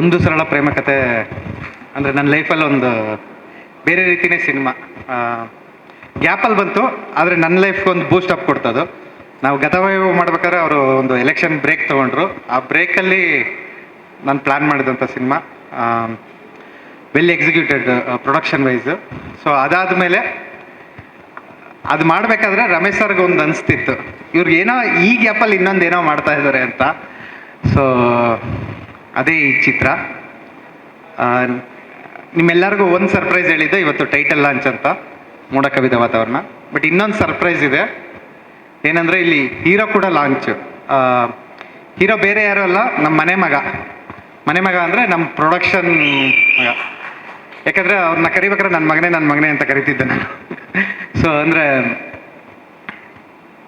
ಒಂದು ಸರಳ ಪ್ರೇಮ ಕತೆ ಅಂದರೆ ನನ್ನ ಲೈಫಲ್ಲಿ ಒಂದು ಬೇರೆ ರೀತಿಯೇ ಸಿನಿಮಾ ಗ್ಯಾಪಲ್ಲಿ ಬಂತು, ಆದರೆ ನನ್ನ ಲೈಫ್ಗೆ ಒಂದು ಬೂಸ್ಟ್ ಅಪ್ ಕೊಡ್ತದು. ನಾವು ಗತವೈಭವ ಮಾಡ್ಬೇಕಾದ್ರೆ ಅವರು ಒಂದು ಎಲೆಕ್ಷನ್ ಬ್ರೇಕ್ ತೊಗೊಂಡ್ರು. ಆ ಬ್ರೇಕಲ್ಲಿ ನಾನು ಪ್ಲ್ಯಾನ್ ಮಾಡಿದಂಥ cinema well executed production wise so ಅದಾದ ಮೇಲೆ ಅದು ಮಾಡಬೇಕಾದ್ರೆ ರಮೇಶ್ ಸರ್ಗೆ ಒಂದು ಅನಿಸ್ತಿತ್ತು. ಇವ್ರಿಗೆ ಏನೋ ಈ ಗ್ಯಾಪಲ್ಲಿ ಇನ್ನೊಂದು ಏನೋ ಮಾಡ್ತಾ ಇದ್ದಾರೆ ಅಂತ. ಸೊ ಅದೇ ಈ ಚಿತ್ರ. ನಿಮ್ಮೆಲ್ಲರಿಗೂ ಒಂದು ಸರ್ಪ್ರೈಸ್ ಹೇಳಿದ್ದೆ ಇವತ್ತು ಟೈಟಲ್ ಲಾಂಚ್ ಅಂತ ಮೂಡ ಕವಿದ ವಾತಾವರಣ. ಬಟ್ ಇನ್ನೊಂದು ಸರ್ಪ್ರೈಸ್ ಇದೆ. ಏನಂದರೆ ಇಲ್ಲಿ ಹೀರೋ ಕೂಡ ಲಾಂಚ್ ಹೀರೋ ಬೇರೆ ಯಾರು ಅಲ್ಲ ನಮ್ಮ ಮನೆ ಮಗ. ಮನೆ ಮಗ ಅಂದರೆ ನಮ್ಮ ಪ್ರೊಡಕ್ಷನ್ ಮಗ. ಯಾಕಂದರೆ ಅವ್ರನ್ನ ಕರಿಬೇಕಾದ್ರೆ ನನ್ನ ಮಗನೇ ನನ್ನ ಮಗನೇ ಅಂತ ಕರಿತಿದ್ದೆ ನಾನು. ಸೊ ಅಂದರೆ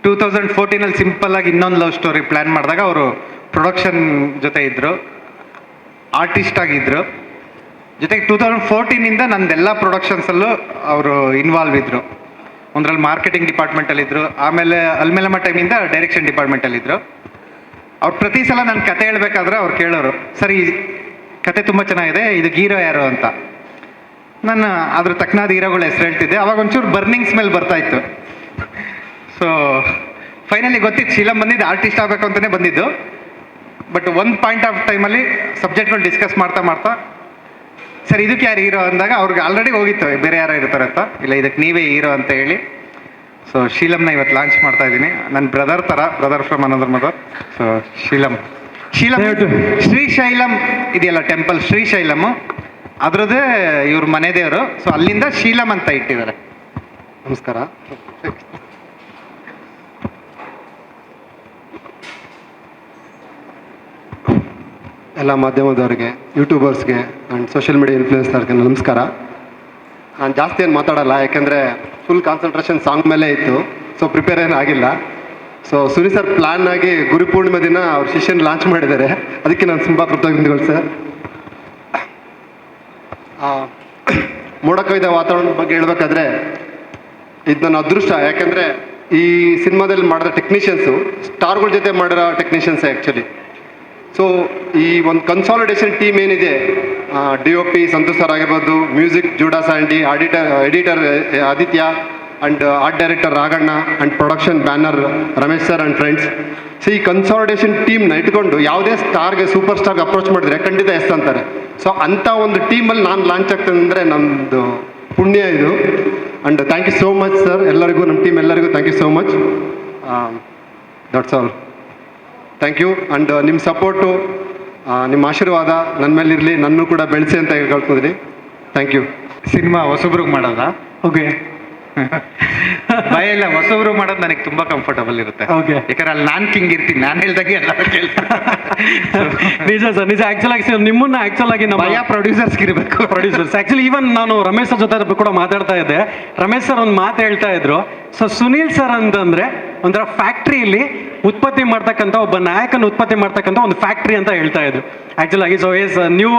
ಟೂ ತೌಸಂಡ್ ಫೋರ್ಟೀನಲ್ಲಿ ಸಿಂಪಲ್ಲಾಗಿ ಇನ್ನೊಂದು ಲವ್ ಸ್ಟೋರಿ ಪ್ಲ್ಯಾನ್ ಮಾಡಿದಾಗ ಅವರು ಪ್ರೊಡಕ್ಷನ್ ಜೊತೆ ಇದ್ದರು ಆರ್ಟಿಸ್ಟ್ ಆಗಿದ್ರು. ಜೊತೆಗೆ ಟೂ ತೌಸಂಡ್ ಫೋರ್ಟೀನಿಂದ ನಂದೆಲ್ಲ ಪ್ರೊಡಕ್ಷನ್ಸಲ್ಲೂ ಅವರು ಇನ್ವಾಲ್ವ್ ಇದ್ದರು ಒಂದ್ರಲ್ಲಿ ಮಾರ್ಕೆಟಿಂಗ್ ಡಿಪಾರ್ಟ್ಮೆಂಟಲ್ಲಿದ್ದರು ಆಮೇಲೆ ಅಲ್ಮೇಲಮ್ಮ ಟೈಮಿಂದ ಡೈರೆಕ್ಷನ್ ಡಿಪಾರ್ಟ್ಮೆಂಟಲ್ಲಿದ್ದರು ಅವ್ರು ಪ್ರತಿ ಸಲ ನನ್ನ ಕತೆ ಹೇಳಬೇಕಾದ್ರೆ ಅವ್ರು ಕೇಳೋರು, ಸರಿ, ಕತೆ ತುಂಬ ಚೆನ್ನಾಗಿದೆ, ಇದು ಹೀರೋ ಯಾರು ಅಂತ. ನಾನು ಅದ್ರ ತಕ್ಕನಾದ ಹೀರೋಗಳ ಹೆಸರು ಹೇಳ್ತಿದ್ದೆ. ಅವಾಗ ಒಂಚೂರು ಬರ್ನಿಂಗ್ ಸ್ಮೆಲ್ ಬರ್ತಾ ಇತ್ತು. ಸೊ ಫೈನಲಿ ಗೊತ್ತಿತ್ತು, ಶೀಲಂ ಬಂದಿದ್ದು ಆರ್ಟಿಸ್ಟ್ ಆಗಬೇಕು ಅಂತಲೇ ಬಂದಿದ್ದು. ಬಟ್ ಒಂದು ಪಾಯಿಂಟ್ ಆಫ್ ಟೈಮಲ್ಲಿ ಸಬ್ಜೆಕ್ಟ್ಗಳು ಡಿಸ್ಕಸ್ ಮಾಡ್ತಾ ಮಾಡ್ತಾ ಸರ್ ಇದಕ್ಕೆ ಯಾರು ಹೀರೋ ಅಂದಾಗ ಅವ್ರಿಗೆ ಆಲ್ರೆಡಿ ಹೋಗಿತ್ತು ಬೇರೆ ಯಾರು ಇರ್ತಾರೆ ಅಂತ. ಇಲ್ಲ ಇದಕ್ಕೆ ನೀವೇ ಹೀರೋ ಅಂತ ಹೇಳಿ. ಸೊ ಶೀಲಮ್ನ ಇವತ್ತು ಲಾಂಚ್ ಮಾಡ್ತಾ ಇದ್ದೀನಿ. ನನ್ನ ಬ್ರದರ್ ಥರ brother from another mother so ಶೀಲಂ. ಶೀಲಂ ಶ್ರೀ ಶ್ರೀಶೈಲಂ ಇದೆಯಲ್ಲ ಟೆಂಪಲ್ ಶ್ರೀಶೈಲಮ್ ಅದರದ್ದೇ ಇವ್ರ ಮನೆ ದೇವರು. ಸೊ ಅಲ್ಲಿಂದ ಶೀಲಂ ಅಂತ ಇಟ್ಟಿದ್ದಾರೆ. ನಮಸ್ಕಾರ. ಎಲ್ಲ ಮಾಧ್ಯಮದವ್ರಿಗೆ ಯೂಟ್ಯೂಬರ್ಸ್ಗೆ ಆ್ಯಂಡ್ ಸೋಷಿಯಲ್ ಮೀಡಿಯಾ ಇನ್ಫ್ಲೂಯೆನ್ಸರ್ಗೆ ನಮಸ್ಕಾರ. ನಾನು ಜಾಸ್ತಿ ಏನು ಮಾತಾಡಲ್ಲ, ಯಾಕೆಂದರೆ ಫುಲ್ ಕಾನ್ಸಂಟ್ರೇಷನ್ ಸಾಂಗ್ ಮೇಲೆ ಇತ್ತು ಸೊ ಪ್ರಿಪೇರ್ ಏನೂ ಆಗಿಲ್ಲ. ಸೊ ಸುನಿ ಸರ್ ಪ್ಲ್ಯಾನ್ ಆಗಿ ಗುರು ಪೂರ್ಣಿಮೆ ದಿನ ಅವ್ರ ಶಿಷ್ಯನ ಲಾಂಚ್ ಮಾಡಿದ್ದಾರೆ. ಅದಕ್ಕೆ ನಾನು ತುಂಬ ಕೃತಜ್ಞತೆಗಳು ಸರ್ ಮೋಡಕವಿದ ವಾತಾವರಣದ ಬಗ್ಗೆ ಹೇಳ್ಬೇಕಾದ್ರೆ, ಇದು ನನ್ನ ಅದೃಷ್ಟ. ಯಾಕೆಂದರೆ ಈ ಸಿನಿಮಾದಲ್ಲಿ ಮಾಡಿದ ಟೆಕ್ನಿಷಿಯನ್ಸು ಸ್ಟಾರ್ಗಳ ಜೊತೆ ಮಾಡಿರೋ ಟೆಕ್ನಿಷಿಯನ್ಸ್ ಆ್ಯಕ್ಚುಲಿ ಸೊ ಈ ಒಂದು ಕನ್ಸಾಲಿಡೇಷನ್ ಟೀಮ್ ಏನಿದೆ D O P Santosh sir ಆಗಿರ್ಬೋದು music Judah Sandy auditor editor Aditya and art director Raghanna and production banner Ramesh sir and friends so ಈ ಕನ್ಸಾಲಿಡೇಷನ್ ಟೀಮ್ನ ಇಟ್ಕೊಂಡು ಯಾವುದೇ ಸ್ಟಾರ್ಗೆ ಸೂಪರ್ ಸ್ಟಾರ್ಗೆ ಅಪ್ರೋಚ್ ಮಾಡಿದ್ರೆ ಖಂಡಿತ ಎಸ್ ಅಂತಾರೆ. ಸೊ ಅಂಥ ಒಂದು ಟೀಮಲ್ಲಿ ನಾನು ಲಾಂಚ್ ಆಗ್ತದೆ ಅಂದರೆ ನಮ್ಮದು ಪುಣ್ಯ ಇದು. And thank you so much sir ಎಲ್ಲರಿಗೂ ನಮ್ಮ ಟೀಮ್ ಎಲ್ಲರಿಗೂ thank you so much that's all thank you and ನಿಮ್ಮ ಸಪೋರ್ಟು ನಿಮ್ಮ ಆಶೀರ್ವಾದ ನನ್ನ ಮೇಲೆ ಇರಲಿ ನನ್ನೂ ಕೂಡ ಬೆಳೆಸಿ ಅಂತ ಹೇಳ್ಕೊಳ್ತಿದ್ದೀನಿ. ಥ್ಯಾಂಕ್ ಯು ಸಿನಿಮಾ ಹೊಸಬ್ರಿಗೆ ಮಾಡೋದಾ? ಓಕೆ ಭಯ ಇಲ್ಲ ಹೊಸಬ್ರು ಮಾಡೋದು ನನಗೆ ತುಂಬಾ ಕಂಫರ್ಟಬಲ್ ಇರುತ್ತೆ. Okay. ಯಾಕಂದ್ರೆ ಅಲ್ಲಿ ನಾನ್ ಕಿಂಗ್ ಇರ್ತೀನಿ ನಾನು ಹೇಳ್ದಾಗ ಎಲ್ಲ ಕೇಳ್ತಾರೆ. ನಿಜ ಸರ್ ನಿಜ. ಆಕ್ಚುಲ್ ಆಗಿ sir, ನಿಮ್ಮನ್ನ ಆಕ್ಚುಲ್ ಆಗಿ ನಮ್ಮ ಪ್ರೊಡ್ಯೂಸರ್ಸ್ ಪ್ರೊಡ್ಯೂಸರ್ಸ್ಗೆ ಇರಬೇಕು. ಪ್ರೊಡ್ಯೂಸರ್ಸ್ ಆಕ್ಚುಲಿ ಈವನ್ ನಾನು ರಮೇಶ್ ಸರ್ ಜೊತೆ ಕೂಡ ಮಾತಾಡ್ತಾ ಇದ್ದೆ. ರಮೇಶ್ ಸರ್ ಒಂದು ಮಾತು ಹೇಳ್ತಾ ಇದ್ರು. ಸೊ ಸುನೀಲ್ ಸರ್ ಅಂತಂದ್ರೆ ಒಂಥರ ಫ್ಯಾಕ್ಟ್ರಿಯಲ್ಲಿ ಉತ್ಪತ್ತಿ ಮಾಡ್ತಕ್ಕಂಥ ಒಬ್ಬ ನಾಯಕನ ಉತ್ಪತ್ತಿ ಮಾಡ್ತಕ್ಕಂಥ ಒಂದು ಫ್ಯಾಕ್ಟ್ರಿ ಅಂತ ಹೇಳ್ತಾ ಇದ್ರು. ಆಕ್ಚುಲ್ ಆಗಿ ಸೊ ಎಸ್ ನೀವು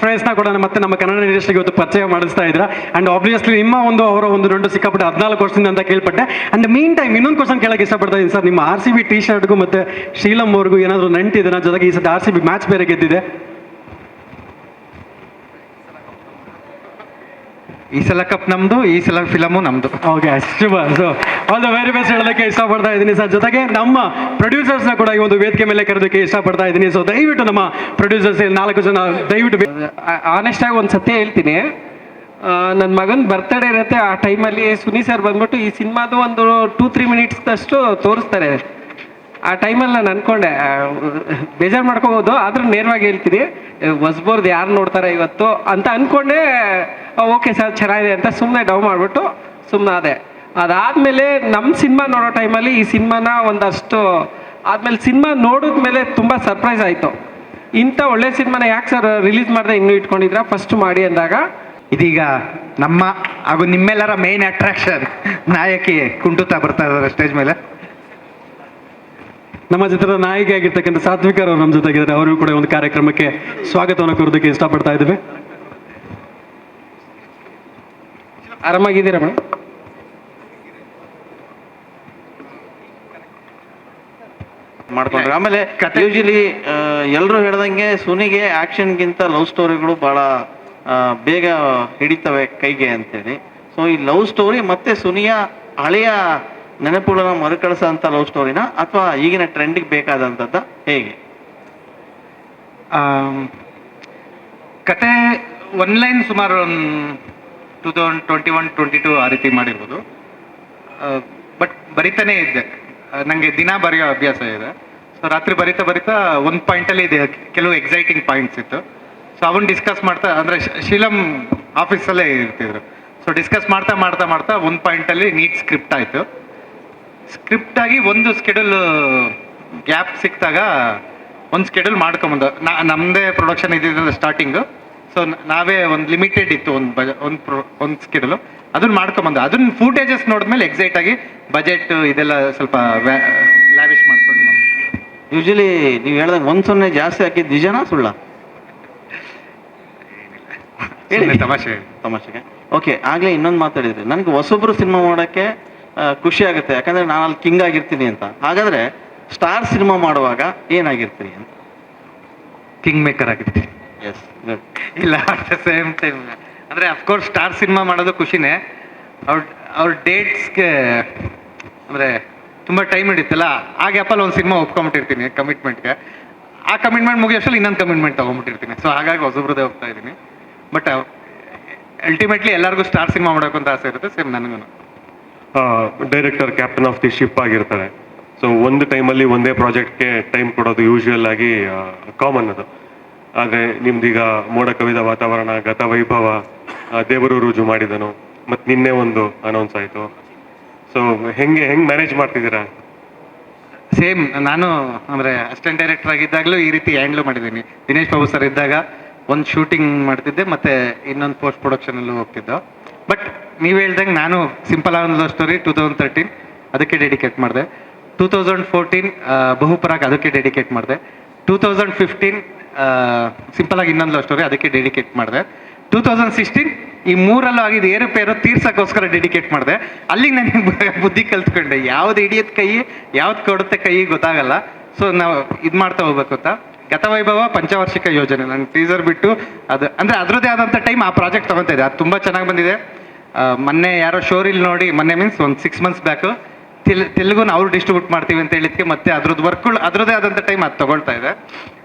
ಫ್ರೆಂಡ್ಸ್ನ ಕೂಡ ಮತ್ತೆ ನಮ್ಮ ಕನ್ನಡ ಇಂಡಸ್ಟ್ರಿಗೆ ಇವತ್ತು ಪರಿಚಯ ಮಾಡಿಸ್ತಾ ಇದ್ರ. ಅಂಡ್ ಆಬ್ವಿಯಸ್ಲಿ ನಿಮ್ಮ ಒಂದು ಅವರ ಒಂದು ದೊಡ್ಡ ಸಿಕ್ಕಾಪಟ್ಟೆ ಹದಿನಾಲ್ಕು ವರ್ಷದಿಂದ ಅಂತ ಕೇಳ್ಪಟ್ಟೆ. ಅಂಡ್ ಮೀನ್ ಟೈಮ್ ಇನ್ನೊಂದು ಕ್ವಶನ್ ಕೇಳಕ್ಕೆ ಇಷ್ಟಪಡ್ತಾ ಇದ್ದೀನಿ ಸರ್. ನಿಮ್ಮ ಆರ್ ಸಿ ಬಿ ಟಿ ಶರ್ಟ್ಗೂ ಮತ್ತೆ ಶೀಲಂ ಅವ್ರಿಗೂ ಏನಾದರೂ ನಂಟಿದೆ ಜೊತೆಗೆ ಈ ಸತಿ ಆರ್ ಸಿ ಬಿ ಮ್ಯಾಚ್ ಬೇರೆ ಗೆದ್ದಿದೆ. ಈ ಸಲ ಕಪ್ ನಮ್ದು ಈ ಸಲ ಫಿಲಮು ನಮ್ದು. Okay Shubha so all the very best ಹೇಳೋದಕ್ಕೆ ಇಷ್ಟಪಡ್ತಾ ಇದ್ದೀನಿ ಸರ್. ಜೊತೆಗೆ ನಮ್ಮ ಪ್ರೊಡ್ಯೂಸರ್ಸ್ನ ಕೂಡ ಈ ಒಂದು ವೇದಿಕೆ ಮೇಲೆ ಕರೆದಕ್ಕೆ ಇಷ್ಟಪಡ್ತಾ ಇದ್ದೀನಿ. ಸೊ ದಯವಿಟ್ಟು ನಮ್ಮ ಪ್ರೊಡ್ಯೂಸರ್ಸ್ ನಾಲ್ಕು ಜನ ದಯವಿಟ್ಟು ಆನೆಸ್ಟ್ ಆಗಿ ಒಂದು ಸತ್ಯ ಹೇಳ್ತೀನಿ. ನನ್ನ ಮಗನ ಬರ್ತ್ಡೇ ಇರುತ್ತೆ, ಆ ಟೈಮಲ್ಲಿ ಸುನಿ ಸರ್ ಬಂದ್ಬಿಟ್ಟು ಈ ಸಿನಿಮಾದು ಒಂದು ಟೂ ತ್ರೀ ಮಿನಿಟ್ಸ್ದಷ್ಟು ತೋರಿಸ್ತಾರೆ. ಆ ಟೈಮಲ್ಲಿ ನಾನು ಅನ್ಕೊಂಡೆ ಬೇಜಾರು ಮಾಡ್ಕೋಬೋದು, ಆದರೂ ನೇರವಾಗಿ ಹೇಳ್ತೀನಿ. ಹೊಸ್ಬೋರ್ದು ಯಾರು ನೋಡ್ತಾರೆ ಇವತ್ತು ಅಂತ ಅನ್ಕೊಂಡೆ ಓಕೆ ಸರ್ ಚೆನ್ನಾಗಿದೆ ಅಂತ ಸುಮ್ಮನೆ ಡೌ ಮಾಡಿಬಿಟ್ಟು ಸುಮ್ಮನೆ ಅದೇ ಅದಾದಮೇಲೆ ನಮ್ಮ ಸಿನಿಮಾ ನೋಡೋ ಟೈಮಲ್ಲಿ ಈ ಸಿನಿಮಾನ ಒಂದಷ್ಟು, ಆದಮೇಲೆ ಸಿನಿಮಾ ನೋಡಿದ ಮೇಲೆ ತುಂಬ ಸರ್ಪ್ರೈಸ್ ಆಯಿತು. ಇಂಥ ಒಳ್ಳೆ ಸಿನಿಮಾನ ಯಾಕೆ ಸರ್ ರಿಲೀಸ್ ಮಾಡಿದೆ ಇನ್ನೂ ಇಟ್ಕೊಂಡಿದ್ರ ಫಸ್ಟ್ ಮಾಡಿ ಅಂದಾಗ ಇದೀಗ ನಮ್ಮ ಹಾಗೂ ನಿಮ್ಮೆಲ್ಲರ ಮೇನ್ ಅಟ್ರಾಕ್ಷನ್ ನಾಯಕಿ ಕುಂಟುತ್ತಾ ಬರ್ತಾ ಇದ್ದಾರೆ ಸ್ಟೇಜ್ ಮೇಲೆ. ನಮ್ಮ ಚಿತ್ರದ ನಾಯಕಿ ಆಗಿರ್ತಕ್ಕಂಥ ಸಾತ್ವಿಕರ್ ಅವರು ನಮ್ಮ ಜೊತೆಗಿದ್ದಾರೆ. ಅವರು ಕೂಡ ಒಂದು ಕಾರ್ಯಕ್ರಮಕ್ಕೆ ಸ್ವಾಗತವನ್ನು ಕೋರೋದಕ್ಕೆ ಇಷ್ಟಪಡ್ತಾ ಇದ್ದೇವೆ. ಆರಾಮಾಗಿದ್ದೀರಾ ಮೇಡಮ್? ಮಾಡ್ಕೊಂಡ್ರೆ. ಆಮೇಲೆ ಯೂಶಲಿ ಎಲ್ಲರೂ ಹೇಳ್ದಂಗೆ ಸುನಿಗೆ ಆಕ್ಷನ್ಗಿಂತ ಲವ್ ಸ್ಟೋರಿಗಳು ಬಹಳ ಬೇಗ ಹಿಡಿತವೆ ಕೈಗೆ ಅಂತೇಳಿ. ಸೊ ಈ ಲವ್ ಸ್ಟೋರಿ ಮತ್ತೆ ಸುನಿಯ ಹಳೆಯ ನೆನಪುಗಳನ್ನ ಮರುಕಳಿಸೋ ಅಂತ ಲವ್ ಸ್ಟೋರಿನ ಅಥವಾ ಈಗಿನ ಟ್ರೆಂಡಿಗೆ ಬೇಕಾದಂಥದ್ದ ಹೇಗೆ? ಕತೆ ಒನ್ ಲೈನ್ ಸುಮಾರು two thousand twenty one twenty two ಆ ರೀತಿ ಮಾಡಿರ್ಬೋದು. ಬಟ್ ಬರಿತಾನೇ ಇದ್ದೆ. ನನಗೆ ದಿನ ಬರೆಯೋ ಅಭ್ಯಾಸ ಇದೆ. ಸೊ ರಾತ್ರಿ ಬರಿತಾ ಬರಿತಾ ಒಂದು ಪಾಯಿಂಟಲ್ಲಿ ಇದೆ. ಕೆಲವು ಎಕ್ಸೈಟಿಂಗ್ ಪಾಯಿಂಟ್ಸ್ ಇತ್ತು. ಸೊ ಅವನ್ ಡಿಸ್ಕಸ್ ಮಾಡ್ತಾ, ಅಂದರೆ ಶೀಲಂ ಆಫೀಸಲ್ಲೇ ಇರ್ತಿದ್ರು. ಸೊ ಡಿಸ್ಕಸ್ ಮಾಡ್ತಾ ಮಾಡ್ತಾ ಮಾಡ್ತಾ ಒಂದು ಪಾಯಿಂಟಲ್ಲಿ ನೀಟ್ ಸ್ಕ್ರಿಪ್ಟ್ ಆಯಿತು. ಸ್ಕ್ರಿಪ್ಟ್ ಆಗಿ ಒಂದು ಸ್ಕೆಡ್ಯೂಲ್ ಗ್ಯಾಪ್ ಸಿಕ್ಕಿದಾಗ ಒಂದು ಸ್ಕೆಡ್ಯೂಲ್ ಮಾಡ್ಕೊಂಬಂದು. ನಾ ನಮ್ಮದೇ ಪ್ರೊಡಕ್ಷನ್ ಇದ್ದಿದ್ದಲ್ಲ ಸ್ಟಾರ್ಟಿಂಗು ಸೊ ನಾವೇ ಒಂದು ಲಿಮಿಟೆಡ್ ಇತ್ತು ಒಂದು ಬಜ, ಒಂದು ಪ್ರೊ ಒಂದು ಸ್ಕೆಡ್ಯೂಲು ಅದನ್ನ ಮಾಡ್ಕೊಂಬಂದು. ಅದನ್ನ ಫೂಟೇಜಸ್ ನೋಡಿದ್ಮೇಲೆ ಎಕ್ಸೈಟ್ ಆಗಿ ಬಜೆಟ್ ಇದೆಲ್ಲ ಸ್ವಲ್ಪ ಲ್ಯಾವಿಶ್ ಮಾಡ್ಕೊಂಡು. ಯೂಶಲಿ ನೀವು ಹೇಳ್ದಂಗೆ ಒಂದು ಸೊನ್ನೆ ಜಾಸ್ತಿ ಹಾಕಿದ್ದು ನಿಜನಾ ಸುಳ್ಳ? ಹೇಳಿ. ತಮಾಷೆ ತಮಾಷೆಗೆ. ಓಕೆ ಆಗ್ಲೇ ಇನ್ನೊಂದು ಮಾತಾಡಿದ್ರಿ ನನಗೆ ಹೊಸೊಬ್ರು ಸಿನಿಮಾ ಮಾಡೋಕ್ಕೆ ಖುಷಿ ಆಗುತ್ತೆ. ಯಾಕಂದ್ರೆ ನಾನು ಅಲ್ಲಿ ಕಿಂಗ್ ಆಗಿರ್ತೀನಿ ಅಂತ. ಹಾಗಾದ್ರೆ ಸ್ಟಾರ್ ಸಿನಿಮಾ ಮಾಡುವಾಗ ಏನಾಗಿರ್ತೀನಿ ಅಂತ. ಕಿಂಗ್ ಮೇಕರ್ ಆಗಿರ್ತೀನಿ. ಎಸ್ ಇಲ್ಲ ಅಟ್ ದ ಸೇಮ್ ಟೈಮ್. ಅಂದರೆ ಅಫ್ಕೋರ್ಸ್ ಸ್ಟಾರ್ ಸಿನಿಮಾ ಮಾಡೋದು ಖುಷಿನೇ. ಅವ್ರ ಅವ್ರ ಡೇಟ್ಸ್ಗೆ ಅಂದರೆ ತುಂಬ ಟೈಮ್ ಹಿಡಿತಲ್ಲ ಆ ಗ್ಯಾಪಲ್ಲಿ ಒಂದು ಸಿನಿಮಾ ಒಪ್ಕೊಂಬಿಟ್ಟಿರ್ತೀನಿ ಕಮಿಟ್ಮೆಂಟ್ಗೆ ಆ ಕಮಿಟ್ಮೆಂಟ್ ಮುಗಿಯೋಷ್ಟಲ್ಲಿ ಇನ್ನೊಂದು ಕಮಿಟ್ಮೆಂಟ್ ತೊಗೊಂಬಿಟ್ಟಿರ್ತೀನಿ. ಸೊ ಹಾಗಾಗಿ ಹೊಸಬ್ರದೇ ಹೋಗ್ತಾ ಇದ್ದೀನಿ. ಬಟ್ ಅಲ್ಟಿಮೇಟ್ಲಿ ಎಲ್ಲರಿಗೂ ಸ್ಟಾರ್ ಸಿನಿಮಾ ಮಾಡಬೇಕು ಅಂತ ಆಸೆ ಇರುತ್ತೆ ಸೇಮ್ ನನಗೂ director captain of the ship ಆಗಿರ್ತಾರೆ. ಸೊ ಒಂದು ಟೈಮಲ್ಲಿ ಒಂದೇ ಪ್ರಾಜೆಕ್ಟ್ಗೆ ಟೈಮ್ ಕೊಡೋದು ಯೂಶುವಲ್ ಆಗಿ ಕಾಮನ್ ಅದು. ಆದರೆ ನಿಮ್ದೀಗ ಮೋಡ ಕವಿದ ವಾತಾವರಣ ಗತ ವೈಭವ ದೇವರು ರುಜು ಮಾಡಿದನು ಮತ್ತು ನಿನ್ನೆ ಒಂದು ಅನೌನ್ಸ್ ಆಯಿತು. ಸೊ ಹೆಂಗೆ ಹೆಂಗೆ ಮ್ಯಾನೇಜ್ ಮಾಡ್ತಿದ್ದೀರಾ? ಸೇಮ್ ನಾನು ಅಂದರೆ ಅಸಿಸ್ಟೆಂಟ್ ಡೈರೆಕ್ಟರ್ ಆಗಿದ್ದಾಗಲೂ ಈ ರೀತಿ ಹ್ಯಾಂಡ್ಲ್ ಮಾಡಿದ್ದೀನಿ. ದಿನೇಶ್ ಬಾಬು ಸರ್ ಇದ್ದಾಗ ಒಂದು ಶೂಟಿಂಗ್ ಮಾಡ್ತಿದ್ದೆ, ಮತ್ತೆ ಇನ್ನೊಂದು ಪೋಸ್ಟ್ ಪ್ರೊಡಕ್ಷನಲ್ಲೂ ಹೋಗ್ತಿದ್ದೋ. ಬಟ್ ನೀವು ಹೇಳ್ದಂಗೆ ನಾನು simple on love story two thousand thirteen ಅದಕ್ಕೆ ಡೆಡಿಕೇಟ್ ಮಾಡಿದೆ. ಟೂ ತೌಸಂಡ್ ಫೋರ್ಟೀನ್ ಬಹುಪರಾಗ್ ಅದಕ್ಕೆ ಡೆಡಿಕೇಟ್ ಮಾಡಿದೆ. ಟೂ ತೌಸಂಡ್ ಫಿಫ್ಟೀನ್ ಸಿಂಪಲ್ ಆಗಿ ಇನ್ನೊಂದು ಲವ್ ಸ್ಟೋರಿ ಅದಕ್ಕೆ ಡೆಡಿಕೇಟ್ ಮಾಡಿದೆ. ಟೂ ತೌಸಂಡ್ ಸಿಕ್ಸ್ಟೀನ್ ಈ ಮೂರಲ್ಲೂ ಆಗಿದ್ದು ಏರುಪೇರು ತೀರ್ಸಕ್ಕೋಸ್ಕರ ಡೆಡಿಕೇಟ್ ಮಾಡಿದೆ. ಅಲ್ಲಿಗೆ ನನಗೆ ಬುದ್ಧಿ ಕಲ್ತ್ಕೊಂಡೆ? ಯಾವ್ದು ಹಿಡಿಯೋದು ಕೈ, ಯಾವ್ದು ಕೊಡುತ್ತೆ ಕೈ ಗೊತ್ತಾಗಲ್ಲ. ಸೊ ನಾವು ಇದು ಮಾಡ್ತಾ ಹೋಗ್ಬೇಕು ಅಂತ ಗತವೈಭವ ಪಂಚವಾರ್ಷಿಕ ಯೋಜನೆ. ನನ್ನ ಟೀಸರ್ ಬಿಟ್ಟು ಅದು ಅಂದರೆ ಅದರದ್ದೇ ಆದಂಥ ಟೈಮ್ ಆ ಪ್ರಾಜೆಕ್ಟ್ ತಗೊತಾ ಇದೆ ಅದು ತುಂಬ ಚೆನ್ನಾಗಿ ಬಂದಿದೆ. ಮೊನ್ನೆ ಯಾರೋ ಶೋರಿಲ್ ನೋಡಿ ಮೊನ್ನೆ ಮೀನ್ಸ್ ಒಂದು ಸಿಕ್ಸ್ ಮಂತ್ಸ್ ಬ್ಯಾಕು ತೆಲ್ ತೆಲುಗುನ ಅವ್ರು ಡಿಸ್ಟ್ರಿಬ್ಯೂಟ್ ಮಾಡ್ತೀವಿ ಅಂತ ಹೇಳಿದ್ಕೆ ಮತ್ತೆ ಅದ್ರದ್ದು ವರ್ಕ್ಗಳು ಅದರದ್ದೇ ಆದಂಥ ಟೈಮ್ ಅದು ತಗೊಳ್ತಾ ಇದೆ.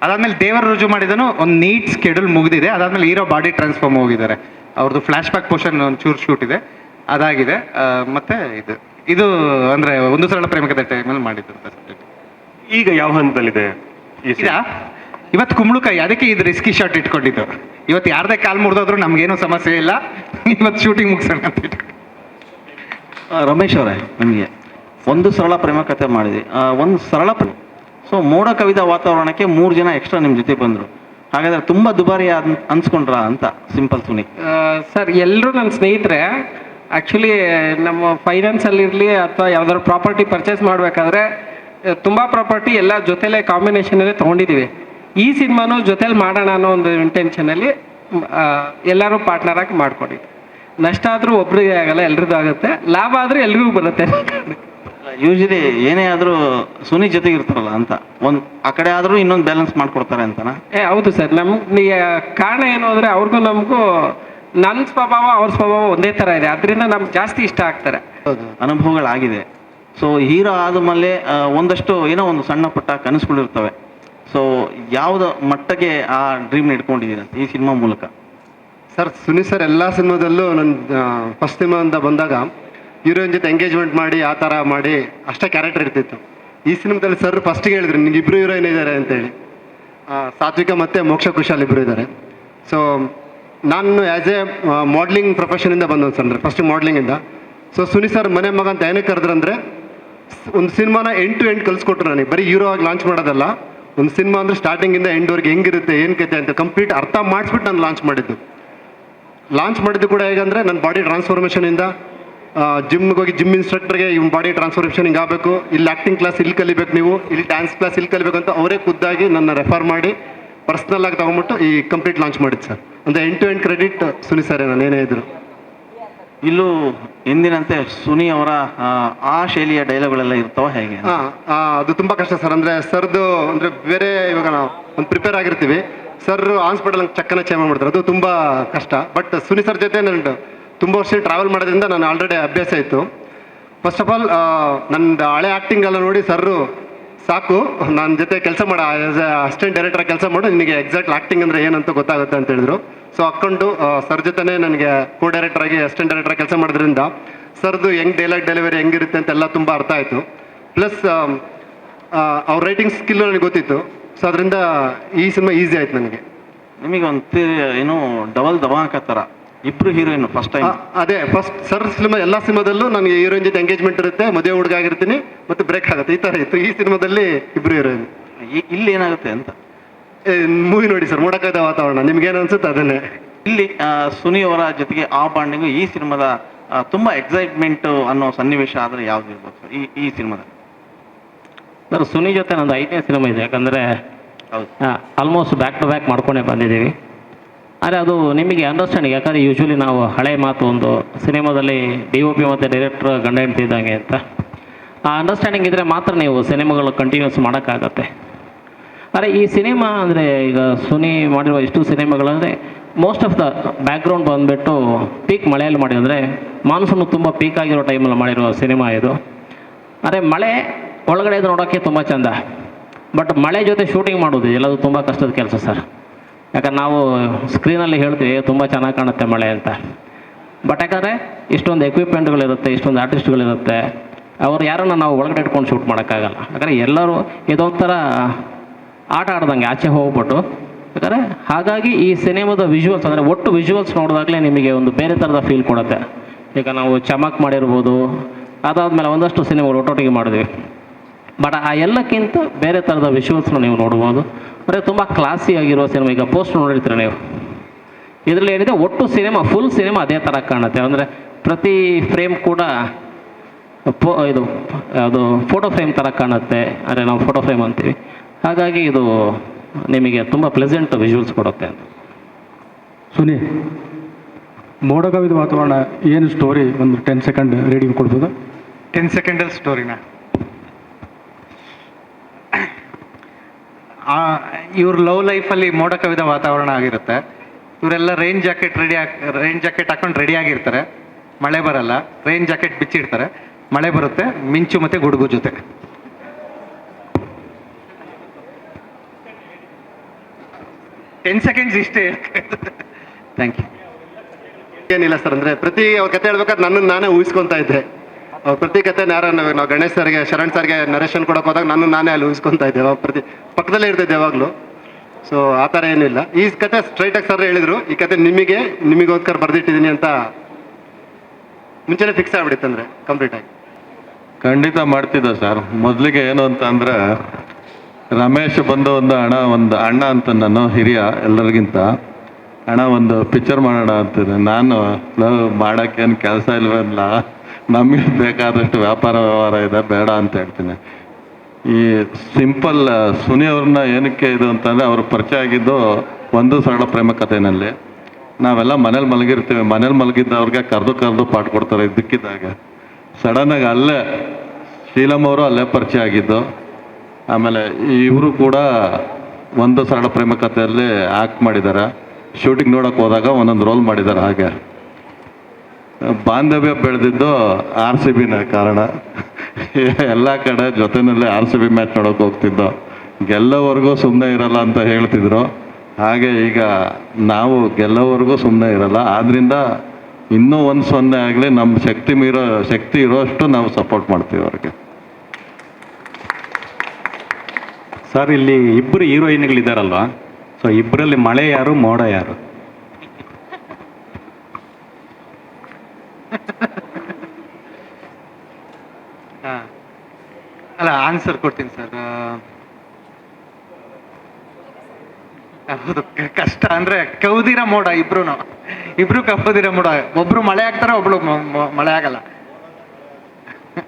ಅದಾದ್ಮೇಲೆ ದೇವರು ರುಜು ಮಾಡಿದನು ಒಂದು ನೀಟ್ ಸ್ಕೆಡ್ಯೂಲ್ ಮುಗಿದಿದೆ. ಅದಾದಮೇಲೆ ಹೀರೋ ಬಾಡಿ ಟ್ರಾನ್ಸ್ಫಾರ್ಮ್ ಹೋಗಿದ್ದಾರೆ. ಅವ್ರದ್ದು ಫ್ಲ್ಯಾಶ್ ಬ್ಯಾಕ್ ಪೋರ್ಷನ್ ಒಂದು ಚೂರು ಶೂಟ್ ಇದೆ. ಅದಾಗಿದೆ. ಮತ್ತೆ ಇದು ಇದು ಅಂದ್ರೆ ಒಂದು ಸರಳ ಪ್ರೇಮಿಕದ ಟೈಮಲ್ಲಿ ಮಾಡಿದ್ದು ಈಗ ಯಾವ ಹಂತದಲ್ಲಿದೆ ಇವತ್ತು ಕುಂಬಳಕಾಯಿ ಅದಕ್ಕೆ ಇದು ರಿಸ್ಕಿ ಶಾಟ್ ಇಟ್ಕೊಂಡಿದ್ದು. ಇವತ್ತು ಯಾರದೇ ಕಾಲ್ ಮುರಿದೋದ್ರು ನಮ್ಗೇನು ಸಮಸ್ಯೆ ಇಲ್ಲ. ಇವತ್ತು ಶೂಟಿಂಗ್ ಮುಗಿಸೋಣ ಅಂತ ಇಟ್ಕೊಂಡು ರಮೇಶ್ ಅವರೇ ನಮಗೆ ಒಂದು ಸರಳ ಪ್ರೇಮ ಕಥೆ ಮಾಡಿದ್ವಿ ಒಂದು ಸರಳ ಸೊ ಮೋಡ ಕವಿದ ವಾತಾವರಣಕ್ಕೆ ಮೂರು ಜನ ಎಕ್ಸ್ಟ್ರಾ ನಿಮ್ಮ ಜೊತೆ ಬಂದರು. ಹಾಗಾದ್ರೆ ತುಂಬ ದುಬಾರಿ ಅನ್ ಅನ್ಸ್ಕೊಂಡ್ರ ಅಂತ ಸಿಂಪಲ್ ಸುನಿ ಸರ್ ಎಲ್ಲರೂ ನನ್ನ ಸ್ನೇಹಿತರೆ ಆ್ಯಕ್ಚುಲಿ ನಮ್ಮ ಫೈನಾನ್ಸಲ್ಲಿರಲಿ ಅಥವಾ ಯಾವ್ದಾದ್ರು ಪ್ರಾಪರ್ಟಿ ಪರ್ಚೇಸ್ ಮಾಡಬೇಕಾದ್ರೆ ತುಂಬ ಪ್ರಾಪರ್ಟಿ ಎಲ್ಲ ಜೊತೆಲೇ ಕಾಂಬಿನೇಷನಲ್ಲೇ ತೊಗೊಂಡಿದ್ದೀವಿ ಈ ಸಿನಿಮಾನು ಜೊತೆಲಿ ಮಾಡೋಣ ಅನ್ನೋ ಒಂದು ಇಂಟೆನ್ಷನಲ್ಲಿ ಎಲ್ಲರೂ ಪಾರ್ಟ್ನರಾಗಿ ಮಾಡ್ಕೊಂಡಿದ್ವಿ. ನಷ್ಟ ಆದರೂ ಒಬ್ರಿಗೆ ಆಗಲ್ಲ ಎಲ್ರಿಗೂ ಆಗುತ್ತೆ. ಲಾಭ ಆದರೂ ಎಲ್ರಿಗೂ ಬರುತ್ತೆ. ಯೂಶಲಿ ಏನೇ ಆದರೂ ಸುನಿ ಜೊತೆಗೆ ಇರ್ತಾರಲ್ಲ ಅಂತ. ಒಂದು ಆ ಕಡೆ ಆದರೂ ಇನ್ನೊಂದು ಬ್ಯಾಲೆನ್ಸ್ ಮಾಡ್ಕೊಡ್ತಾರೆ ಅಂತನಾ? ಏ ಹೌದು ಸರ್. ನಮ್ಗೆ ಕಾರಣ ಏನು ಅಂದರೆ ಅವ್ರಿಗೂ ನಮಗೂ ನನ್ನ ಸ್ವಭಾವ ಅವ್ರ ಸ್ವಭಾವ ಒಂದೇ ಥರ ಇದೆ. ಅದರಿಂದ ನಮ್ಗೆ ಜಾಸ್ತಿ ಇಷ್ಟ ಆಗ್ತಾರೆ. ಅನುಭವಗಳಾಗಿದೆ. ಸೊ ಹೀರೋ ಆದಮೇಲೆ ಒಂದಷ್ಟು ಏನೋ ಒಂದು ಸಣ್ಣ ಪುಟ್ಟ ಕನಸುಗಳಿರ್ತವೆ. ಸೊ ಯಾವ್ದ ಮಟ್ಟಕ್ಕೆ ಆ ಡ್ರೀಮ್ನ ಇಟ್ಕೊಂಡಿದ್ದೀರ ಈ ಸಿನಿಮಾ ಮೂಲಕ? ಸರ್ ಸುನಿ ಸರ್ ಎಲ್ಲ ಸಿನಿಮಾದಲ್ಲೂ ನನ್ನ ಫಸ್ಟ್ ಸಿನಿಮಾ ಬಂದಾಗ ಹೀರೋಯಿನ್ ಜೊತೆ ಎಂಗೇಜ್ಮೆಂಟ್ ಮಾಡಿ, ಆ ಥರ ಮಾಡಿ ಅಷ್ಟೇ ಕ್ಯಾರೆಕ್ಟರ್ ಇರ್ತಿತ್ತು. ಈ ಸಿನಿಮಾದಲ್ಲಿ ಸರ್ ಫಸ್ಟಿಗೆ ಹೇಳಿದ್ರು ನಿಮ್ಗೆ ಇಬ್ಬರು ಹೀರೋಯಿನ್ ಇದ್ದಾರೆ ಅಂತೇಳಿ ಸಾತ್ವಿಕ ಮತ್ತು ಮೋಕ್ಷ ಕುಶಾಲ್ ಇಬ್ಬರು ಇದ್ದಾರೆ ಸೊ ನಾನು ಆ್ಯಸ್ ಎ ಮಾಡ್ಲಿಂಗ್ ಪ್ರೊಫೆಷನಿಂದ ಬಂದವನು ಸರ್ ಅಂದರೆ ಫಸ್ಟ್ ಮಾಡ್ಲಿಂಗಿಂದ ಸೊ ಸುನಿ ಸರ್ ಮನೆ ಮಗ ಅಂತ ಏನಕ್ಕೆ ಕರೆದ್ರಂದ್ರೆ ಒಂದು ಸಿನಿಮಾನ ಎಂಟು ಎಂಟು ಕಲಿಸ್ಕೊಟ್ರು ನನಗೆ. ಬರೀ ಹೀರೋ ಆಗಿ ಲಾಂಚ್ ಮಾಡೋದಲ್ಲ. ಒಂದು ಸಿನಿಮಾ ಅಂದ್ರೆ ಸ್ಟಾರ್ಟಿಂಗಿಂದ ಎಂಡ್ವರೆಗೆ ಹೆಂಗಿರುತ್ತೆ, ಏನು ಕತೆ ಅಂತ ಕಂಪ್ಲೀಟ್ ಅರ್ಥ ಮಾಡಿಸ್ಬಿಟ್ಟು ನಾನು ಲಾಂಚ್ ಮಾಡಿದ್ದು. ಲಾಂಚ್ ಮಾಡಿದ್ದು ಕೂಡ ಹೇಗಂದ್ರೆ ನನ್ನ ಬಾಡಿ ಟ್ರಾನ್ಸ್ಫಾರ್ಮೇಷನಿಂದ ಜಿಮ್ಗೆ ಹೋಗಿ ಜಿಮ್ ಇನ್ಸ್ಟ್ರಕ್ಟರ್ಗೆ ಇವ್ನ ಬಾಡಿ ಟ್ರಾನ್ಸ್ಫಾರ್ಮೇಷನ್ ಹಿಂಗೆ ಆಗಬೇಕು. ಇಲ್ಲಿ ಆ್ಯಕ್ಟಿಂಗ್ ಕ್ಲಾಸ್ ಇಲ್ಲಿ ಕಲಿಬೇಕು ನೀವು, ಇಲ್ಲಿ ಡ್ಯಾನ್ಸ್ ಕ್ಲಾಸ್ ಇಲ್ಲಿ ಕಲಿಬೇಕು ಅಂತ ಅವರೇ ಖುದ್ದಾಗಿ ನನ್ನ ರೆಫರ್ ಮಾಡಿ ಪರ್ಸ್ನಲ್ ಆಗಿ ತಗೊಂಬಿಟ್ಟು ಈ ಕಂಪ್ಲೀಟ್ ಲಾಂಚ್ ಮಾಡಿದ್ದು ಸರ್. ಅಂದರೆ to end credit Suni sir ನಾನು ಏನೇ ಇದ್ರು. ಇಲ್ಲೂ ಎಂದಿನಂತೆ ಸುನಿ ಅವರ ಆ, ಶೈಲಿಯ ಡೈಲಾಗ್ಗಳೆಲ್ಲ ಇರ್ತಾವ ಹೇಗೆ? ಅದು ತುಂಬಾ ಕಷ್ಟ ಸರ್. ಅಂದ್ರೆ ಸರ್ದು ಅಂದ್ರೆ ಬೇರೆ ಇವಾಗ ನಾವು ಒಂದು ಪ್ರಿಪೇರ್ ಆಗಿರ್ತೀವಿ. ಸರ್ ಹಾಸ್ಪಿಟಲ್ ಚಕ್ಕನ ಚೇಂಜ್ ಮಾಡ್ತಾರೆ. ಅದು ತುಂಬಾ ಕಷ್ಟ. ಬಟ್ ಸುನಿ ಸರ್ ಜೊತೆ ನಾನು ತುಂಬ ವರ್ಷ ಟ್ರಾವೆಲ್ ಮಾಡೋದ್ರಿಂದ ನಾನು ಆಲ್ರೆಡಿ ಅಭ್ಯಾಸ ಇತ್ತು. ಫಸ್ಟ್ ಆಫ್ ಆಲ್ ನನ್ನ ಹಳೆ ಆ್ಯಕ್ಟಿಂಗ್ ಎಲ್ಲ ನೋಡಿ ಸರ್ರು ಸಾಕು ನನ್ನ ಜೊತೆ ಕೆಲಸ ಮಾಡ. ಆಸ್ ಅಸಿಸ್ಟೆಂಟ್ ಡೈರೆಕ್ಟರ್ ಕೆಲಸ ಮಾಡು. ನಿನಗೆ ಎಕ್ಸಾಕ್ಟ್ ಆಕ್ಟಿಂಗ್ ಅಂದರೆ ಏನಂತ ಗೊತ್ತಾಗುತ್ತೆ ಅಂತ ಹೇಳಿದ್ರು. ಸೊ ಅಕ್ಕೊಂಡು ಸರ್ ಜೊತೆನೇ ನನಗೆ ಕೋ ಡೈರೆಕ್ಟರ್ ಆಗಿ ಅಸಿಸ್ಟೆಂಟ್ ಡೈರೆಕ್ಟರ್ ಕೆಲಸ ಮಾಡೋದ್ರಿಂದ ಸರ್ದು ಹೆಂಗ್ ಡೈಲಾಗ್ ಡೆಲಿವರಿ ಹೆಂಗಿರುತ್ತೆ ಅಂತೆಲ್ಲ ತುಂಬ ಅರ್ಥ ಆಯಿತು. ಪ್ಲಸ್ ಅವ್ರ ರೈಟಿಂಗ್ ಸ್ಕಿಲ್ ನನಗೆ ಗೊತ್ತಿತ್ತು. ಸೊ ಅದರಿಂದ ಈ ಸಿನಿಮಾ ಈಸಿ ಆಯ್ತು ನನಗೆ. ನಿಮಗೆ ಒಂದು ಏನು ಡಬಲ್ ದಬಾಕ ಥರ ಇಬ್ರು ಹೀರೋಯಿನ್ ಫಸ್ಟ್ ಟೈಮ್ ಅದೇ ಫಸ್ಟ್ ಸರ್ ಸಿನಿಮಾ ಎಲ್ಲ ಸಿನಿಮಾದಲ್ಲೂ ನನಗೆ ಹೀರೋಯಿನ್ ಜೊತೆ ಎಂಗೇಜ್ಮೆಂಟ್ ಇರುತ್ತೆ ಮದುವೆ ಹುಡುಗ ಆಗಿರ್ತೀನಿ ಮತ್ತೆ ಬ್ರೇಕ್ ಆಗುತ್ತೆ ಈ ಥರ ಇತ್ತು. ಈ ಸಿನಿಮಾದಲ್ಲಿ ಇಬ್ರು ಹೀರೋಯಿನ್ ಇಲ್ಲಿ ಏನಾಗುತ್ತೆ ಅಂತ? ಮೂವಿ ನೋಡಿ ಸರ್ ಮೋಡಕಾದ ವಾತಾವರಣ ನಿಮ್ಗೇನು ಅನ್ಸುತ್ತೆ ಅದನ್ನೇ? ಇಲ್ಲಿ ಸುನಿ ಅವರ ಜೊತೆಗೆ ಆ ಬಾಂಡಿಂಗು ಈ ಸಿನಿಮಾದ ತುಂಬಾ ಎಕ್ಸೈಟ್ಮೆಂಟ್ ಅನ್ನೋ ಸನ್ನಿವೇಶ ಆದ್ರೆ ಯಾವ್ದು ಇರ್ಬೋದು ಸರ್ ಈ ಈ ಸಿನಿಮಾದಲ್ಲಿ ಸರ್ ಸುನಿ ಜೊತೆ ನಂದು ಐದನೇ ಸಿನಿಮಾ ಇದೆ ಯಾಕಂದರೆ ಹೌದು. ಆಲ್ಮೋಸ್ಟ್ ಬ್ಯಾಕ್ ಟು ಬ್ಯಾಕ್ ಮಾಡ್ಕೊಂಡೇ ಬಂದಿದ್ದೀವಿ. ಆದರೆ ಅದು ನಿಮಗೆ ಅಂಡರ್ಸ್ಟ್ಯಾಂಡಿಂಗ್ ಯಾಕಂದರೆ ಯೂಶ್ವಲಿ ನಾವು ಹಳೆ ಮಾತು ಒಂದು ಸಿನಿಮಾದಲ್ಲಿ ಡಿ ಒ ಪಿ ಮತ್ತು ಡೈರೆಕ್ಟ್ರ್ ಗಂಡ ಹೆಂಡತಿ ಇದ್ದಂಗೆ ಅಂತ. ಆ ಅಂಡರ್ಸ್ಟ್ಯಾಂಡಿಂಗ್ ಇದ್ದರೆ ಮಾತ್ರ ನೀವು ಸಿನಿಮಾಗಳು ಕಂಟಿನ್ಯೂಸ್ ಮಾಡೋಕ್ಕಾಗತ್ತೆ. ಆದರೆ ಈ ಸಿನಿಮಾ ಅಂದರೆ ಈಗ ಸುನಿ ಮಾಡಿರುವ ಇಷ್ಟು ಸಿನಿಮಾಗಳಂದರೆ ಮೋಸ್ಟ್ ಆಫ್ ದ ಬ್ಯಾಕ್ಗ್ರೌಂಡ್ ಬಂದುಬಿಟ್ಟು ಪೀಕ್ ಮಳೆಯಲ್ಲಿ ಮಾಡಿ ಅಂದರೆ ಮಾನ್ಸೂನ್ ತುಂಬ ಪೀಕ್ ಆಗಿರೋ ಟೈಮಲ್ಲಿ ಮಾಡಿರೋ ಸಿನಿಮಾ ಇದು. ಅರೆ ಮಳೆ ಒಳಗಡೆ ನೋಡೋಕ್ಕೆ ತುಂಬ ಚೆಂದ. ಬಟ್ ಮಳೆ ಜೊತೆ ಶೂಟಿಂಗ್ ಮಾಡೋದು ಎಲ್ಲದು ತುಂಬ ಕಷ್ಟದ ಕೆಲಸ ಸರ್ ಯಾಕಂದ್ರೆ ನಾವು ಸ್ಕ್ರೀನಲ್ಲಿ ಹೇಳ್ತೀವಿ ತುಂಬ ಚೆನ್ನಾಗಿ ಕಾಣುತ್ತೆ ಮಳೆ ಅಂತ. ಬಟ್ ಯಾಕಂದರೆ ಇಷ್ಟೊಂದು ಎಕ್ವಿಪ್ಮೆಂಟ್ಗಳಿರುತ್ತೆ ಇಷ್ಟೊಂದು ಆರ್ಟಿಸ್ಟ್ಗಳಿರುತ್ತೆ ಅವ್ರು ಯಾರನ್ನ ನಾವು ಒಳಗಡೆ ಇಟ್ಕೊಂಡು ಶೂಟ್ ಮಾಡೋಕ್ಕಾಗಲ್ಲ. ಯಾಕಂದರೆ ಎಲ್ಲರೂ ಇದೊಂಥರ ಆಟ ಆಡ್ದಂಗೆ, ಆಚೆ ಹೋಗ್ಬಿಟ್ಟು. ಯಾಕಂದರೆ ಹಾಗಾಗಿ ಈ ಸಿನಿಮಾದ ವಿಜುವಲ್ಸ್ ಅಂದರೆ ಒಟ್ಟು ವಿಜುವಲ್ಸ್ ನೋಡಿದಾಗಲೇ ನಿಮಗೆ ಒಂದು ಬೇರೆ ಥರದ ಫೀಲ್ ಕೊಡುತ್ತೆ. ಈಗ ನಾವು ಚಮಕ್ ಮಾಡಿರ್ಬೋದು, ಅದಾದಮೇಲೆ ಒಂದಷ್ಟು ಸಿನಿಮಾಗಳು ಒಟ್ಟೊಟ್ಟಿಗೆ ಮಾಡಿದ್ವಿ. ಬಟ್ ಆ ಎಲ್ಲಕ್ಕಿಂತ ಬೇರೆ ಥರದ ವಿಷುವಲ್ಸ್ನ ನೀವು ನೋಡ್ಬೋದು. ಅಂದರೆ ತುಂಬ ಕ್ಲಾಸಿ ಆಗಿರೋ ಸಿನಿಮಾ ಈಗ ಪೋಸ್ಟ್ ನೋಡಿರ್ತೀರ ನೀವು. ಇದರಲ್ಲಿ ಏನಿದೆ ಒಟ್ಟು ಸಿನಿಮಾ ಫುಲ್ ಸಿನಿಮಾ ಅದೇ ಥರ ಕಾಣುತ್ತೆ. ಅಂದರೆ ಪ್ರತಿ ಫ್ರೇಮ್ ಕೂಡ ಪೋ ಇದು ಅದು ಫೋಟೋ ಫ್ರೇಮ್ ಥರ ಕಾಣುತ್ತೆ. ಅಂದರೆ ನಾವು ಫೋಟೋ ಫ್ರೇಮ್ ಅಂತೀವಿ. ಹಾಗಾಗಿ ಇದು ನಿಮಗೆ ತುಂಬ ಪ್ಲೆಸೆಂಟ್ ವಿಜುವಲ್ಸ್ ಕೊಡುತ್ತೆ ಅಂತ. ಸುನಿ ಮೋಡಗಾವಿದ ವಾತಾವರಣ ಏನು ಸ್ಟೋರಿ ಒಂದು ಟೆನ್ ಸೆಕೆಂಡ್ ರೀಡಿಂಗ್ ಕೊಡ್ಬೋದು? ಟೆನ್ ಸೆಕೆಂಡಲ್ಲಿ ಸ್ಟೋರಿನ ಇವ್ರ ಲವ್ ಲೈಫಲ್ಲಿ ಮೋಡ ಕವಿದ ವಾತಾವರಣ ಆಗಿರುತ್ತೆ. ಇವರೆಲ್ಲ rain jacket ready rain jacket ಹಾಕೊಂಡು ರೆಡಿ ಆಗಿರ್ತಾರೆ. ಮಳೆ ಬರಲ್ಲ. ರೈನ್ ಜಾಕೆಟ್ ಬಿಚ್ಚಿಡ್ತಾರೆ. ಮಳೆ ಬರುತ್ತೆ. ಮಿಂಚು ಮತ್ತೆ ಗುಡುಗು ಜೊತೆ. ಟೆನ್ ಸೆಕೆಂಡ್ಸ್ ಇಷ್ಟೇ ಥ್ಯಾಂಕ್ ಯು ಏನಿಲ್ಲ ಸರ್, ಅಂದ್ರೆ ಪ್ರತಿ ಅವ್ರ ಕತೆ ಹೇಳ್ಬೇಕಾದ್ರೆ ನನ್ನನ್ನು ನಾನೇ ಊಹಿಸ್ಕೊಂತಾ ಇದ್ದೆ. ಪ್ರತಿ ಕತೆ ಯಾರು ನಾವು ಗಣೇಶ್ ಸರ್ಗೆ, ಶರಣ್ ಸರ್ಗೆ ನರೇಶನ್ ಕೊಡಕ್ಕೆ ಹೋದಾಗ ನಾನು ನಾನೇ ಅಲ್ಲಿ ಊಹಿಸ್ಕೊಂತಾ ಇದ್ದೆ ಪ್ರತಿ ಪಕ್ಕದಲ್ಲೇ ಇರ್ತಿದ್ದೆ ಯಾವಾಗಲೂ. ಸೊ ಆ ಥರ ಏನಿಲ್ಲ ಈ ಕತೆ ಸ್ಟ್ರೈಟಾಗಿ ಸರ್ ಹೇಳಿದ್ರು, ಈ ಕತೆ ನಿಮಗೆ, ನಿಮಗೋಸ್ಕರ ಬರೆದಿಟ್ಟಿದ್ದೀನಿ ಅಂತ ಮುಂಚೆನೇ ಫಿಕ್ಸ್ ಆಗ್ಬಿಡಿತ್ತು ಅಂದ್ರೆ ಕಂಪ್ಲೀಟ್ ಆಗಿ. ಖಂಡಿತ ಮಾಡ್ತಿದ್ದ ಸರ್. ಮೊದಲಿಗೆ ಏನು ಅಂತ ಅಂದ್ರೆ, ರಮೇಶ್ ಬಂದು ಒಂದು ಹಣ ಒಂದು ಅಣ್ಣ ಅಂತ ನಾನು ಹಿರಿಯ ಎಲ್ಲರಿಗಿಂತ ಹಣ ಒಂದು ಪಿಕ್ಚರ್ ಮಾಡೋಣ ಅಂತಿದ್ದೆ. ನಾನು ಮಾಡೋಕ್ಕೇನು ಕೆಲಸ ಇಲ್ವಲ್ಲ? ನಮಗೆ ಬೇಕಾದಷ್ಟು ವ್ಯಾಪಾರ ವ್ಯವಹಾರ ಇದೆ, ಬೇಡ ಅಂತ ಹೇಳ್ತೀನಿ. ಈ ಸಿಂಪಲ್ ಸುನಿ ಅವ್ರನ್ನ ಏನಕ್ಕೆ ಇದು ಅಂತಂದರೆ ಅವರು ಪರಿಚಯ ಆಗಿದ್ದು ಒಂದು ಸರಳ ಪ್ರೇಮ ಕಥೆನಲ್ಲಿ. ನಾವೆಲ್ಲ ಮನೇಲಿ ಮಲಗಿರ್ತೀವಿ, ಮನೇಲಿ ಮಲಗಿದ್ದವ್ರಿಗೆ ಕರೆದು ಕರೆದು ಪಾಠ ಕೊಡ್ತಾರೆ ಇದ್ದಕ್ಕಿದ್ದಾಗ. ಸಡನ್ನಾಗಿ ಅಲ್ಲೇ ಶೀಲಮ್ ಅವರು ಅಲ್ಲೇ ಪರಿಚಯ ಆಗಿದ್ದು, ಆಮೇಲೆ ಇವರು ಕೂಡ ಒಂದು ಸರಳ ಪ್ರೇಮ ಕಥೆಯಲ್ಲಿ ಆ್ಯಕ್ಟ್ ಮಾಡಿದ್ದಾರೆ. ಶೂಟಿಂಗ್ ನೋಡೋಕೆ ಹೋದಾಗ ಒಂದೊಂದು ರೋಲ್ ಮಾಡಿದ್ದಾರೆ ಹಾಗೆ. ಬಾಂಧವ್ಯ ಬೆಳೆದಿದ್ದು ಆರ್ ಸಿ ಬಿನ ಕಾರಣ. ಎಲ್ಲ ಕಡೆ ಜೊತೆನಲ್ಲಿ ಆರ್ ಸಿ ಬಿ ಮ್ಯಾಚ್ ನೋಡೋಕೆ ಹೋಗ್ತಿದ್ದೋ. ಗೆಲ್ಲೋವರೆಗೂ ಸುಮ್ಮನೆ ಇರಲ್ಲ ಅಂತ ಹೇಳ್ತಿದ್ರು. ಹಾಗೆ ಈಗ ನಾವು ಗೆಲ್ಲೋವರೆಗೂ ಸುಮ್ಮನೆ ಇರಲ್ಲ. ಆದ್ರಿಂದ ಇನ್ನೂ ಒಂದು ಸೊನ್ನೆ ಆಗಲಿ ನಮ್ಮ ಶಕ್ತಿ ಮೀರೋ, ಶಕ್ತಿ ಇರೋಷ್ಟು ನಾವು ಸಪೋರ್ಟ್ ಮಾಡ್ತೀವಿ ಅವ್ರಿಗೆ. ಸರ್, ಇಲ್ಲಿ ಇಬ್ಬರು ಹೀರೋಯಿನ್ಗಳಿದ್ದಾರಲ್ವಾ ಸೊ ಇಬ್ಬರಲ್ಲಿ ಮಳೆ ಯಾರು, ಮೋಡ ಯಾರು? ಅಲ್ಲ ಆನ್ಸರ್ ಕೊಡ್ತೀನಿ ಸರ್ ಹೌದು ಕಷ್ಟ ಅಂದ್ರೆ ಕೌದಿರ ಮೋಡ ಇಬ್ರು ಇಬ್ರು ಕಪ್ಪದಿರ ಮೋಡ. ಒಬ್ರು ಮಳೆ ಆಗ್ತಾರೆ ಒಬ್ಳು ಮಳೆ ಆಗಲ್ಲ.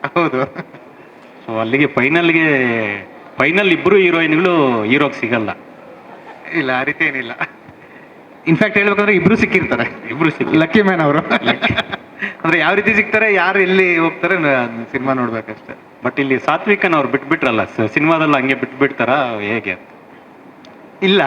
ಹೌದು. ಸೊ ಅಲ್ಲಿಗೆ ಫೈನಲ್ಗೆ ಫೈನಲ್ ಇಬ್ರು ಹೀರೋಯಿನ್ಗಳು ಹೀರೋಗೆ ಸಿಗಲ್ಲ. ಇಲ್ಲ ಆ ರೀತಿ ಏನಿಲ್ಲ. ಇನ್ಫ್ಯಾಕ್ಟ್ ಹೇಳ್ಬೇಕಂದ್ರೆ ಇಬ್ರು ಸಿಕ್ಕಿರ್ತಾರೆ. ಇಬ್ರು ಸಿಕ್ಕಿ ಲಕ್ಕಿ ಮ್ಯಾನ್ ಅವರು. ಅಂದ್ರೆ ಯಾವ ರೀತಿ ಸಿಗ್ತಾರೆ ಯಾರು ಎಲ್ಲಿ ಹೋಗ್ತಾರೆ ಸಿನಿಮಾ ನೋಡ್ಬೇಕಷ್ಟೇ. ಬಟ್ ಇಲ್ಲಿ ಸಾತ್ವಿಕನ್ ಅವ್ರು ಬಿಟ್ಬಿಟ್ರಲ್ಲ ಸಿನಿಮಾದಲ್ಲಿ ಹಂಗೆ ಬಿಟ್ಬಿಡ್ತಾರ ಹೇಗೆ ಇಲ್ಲ.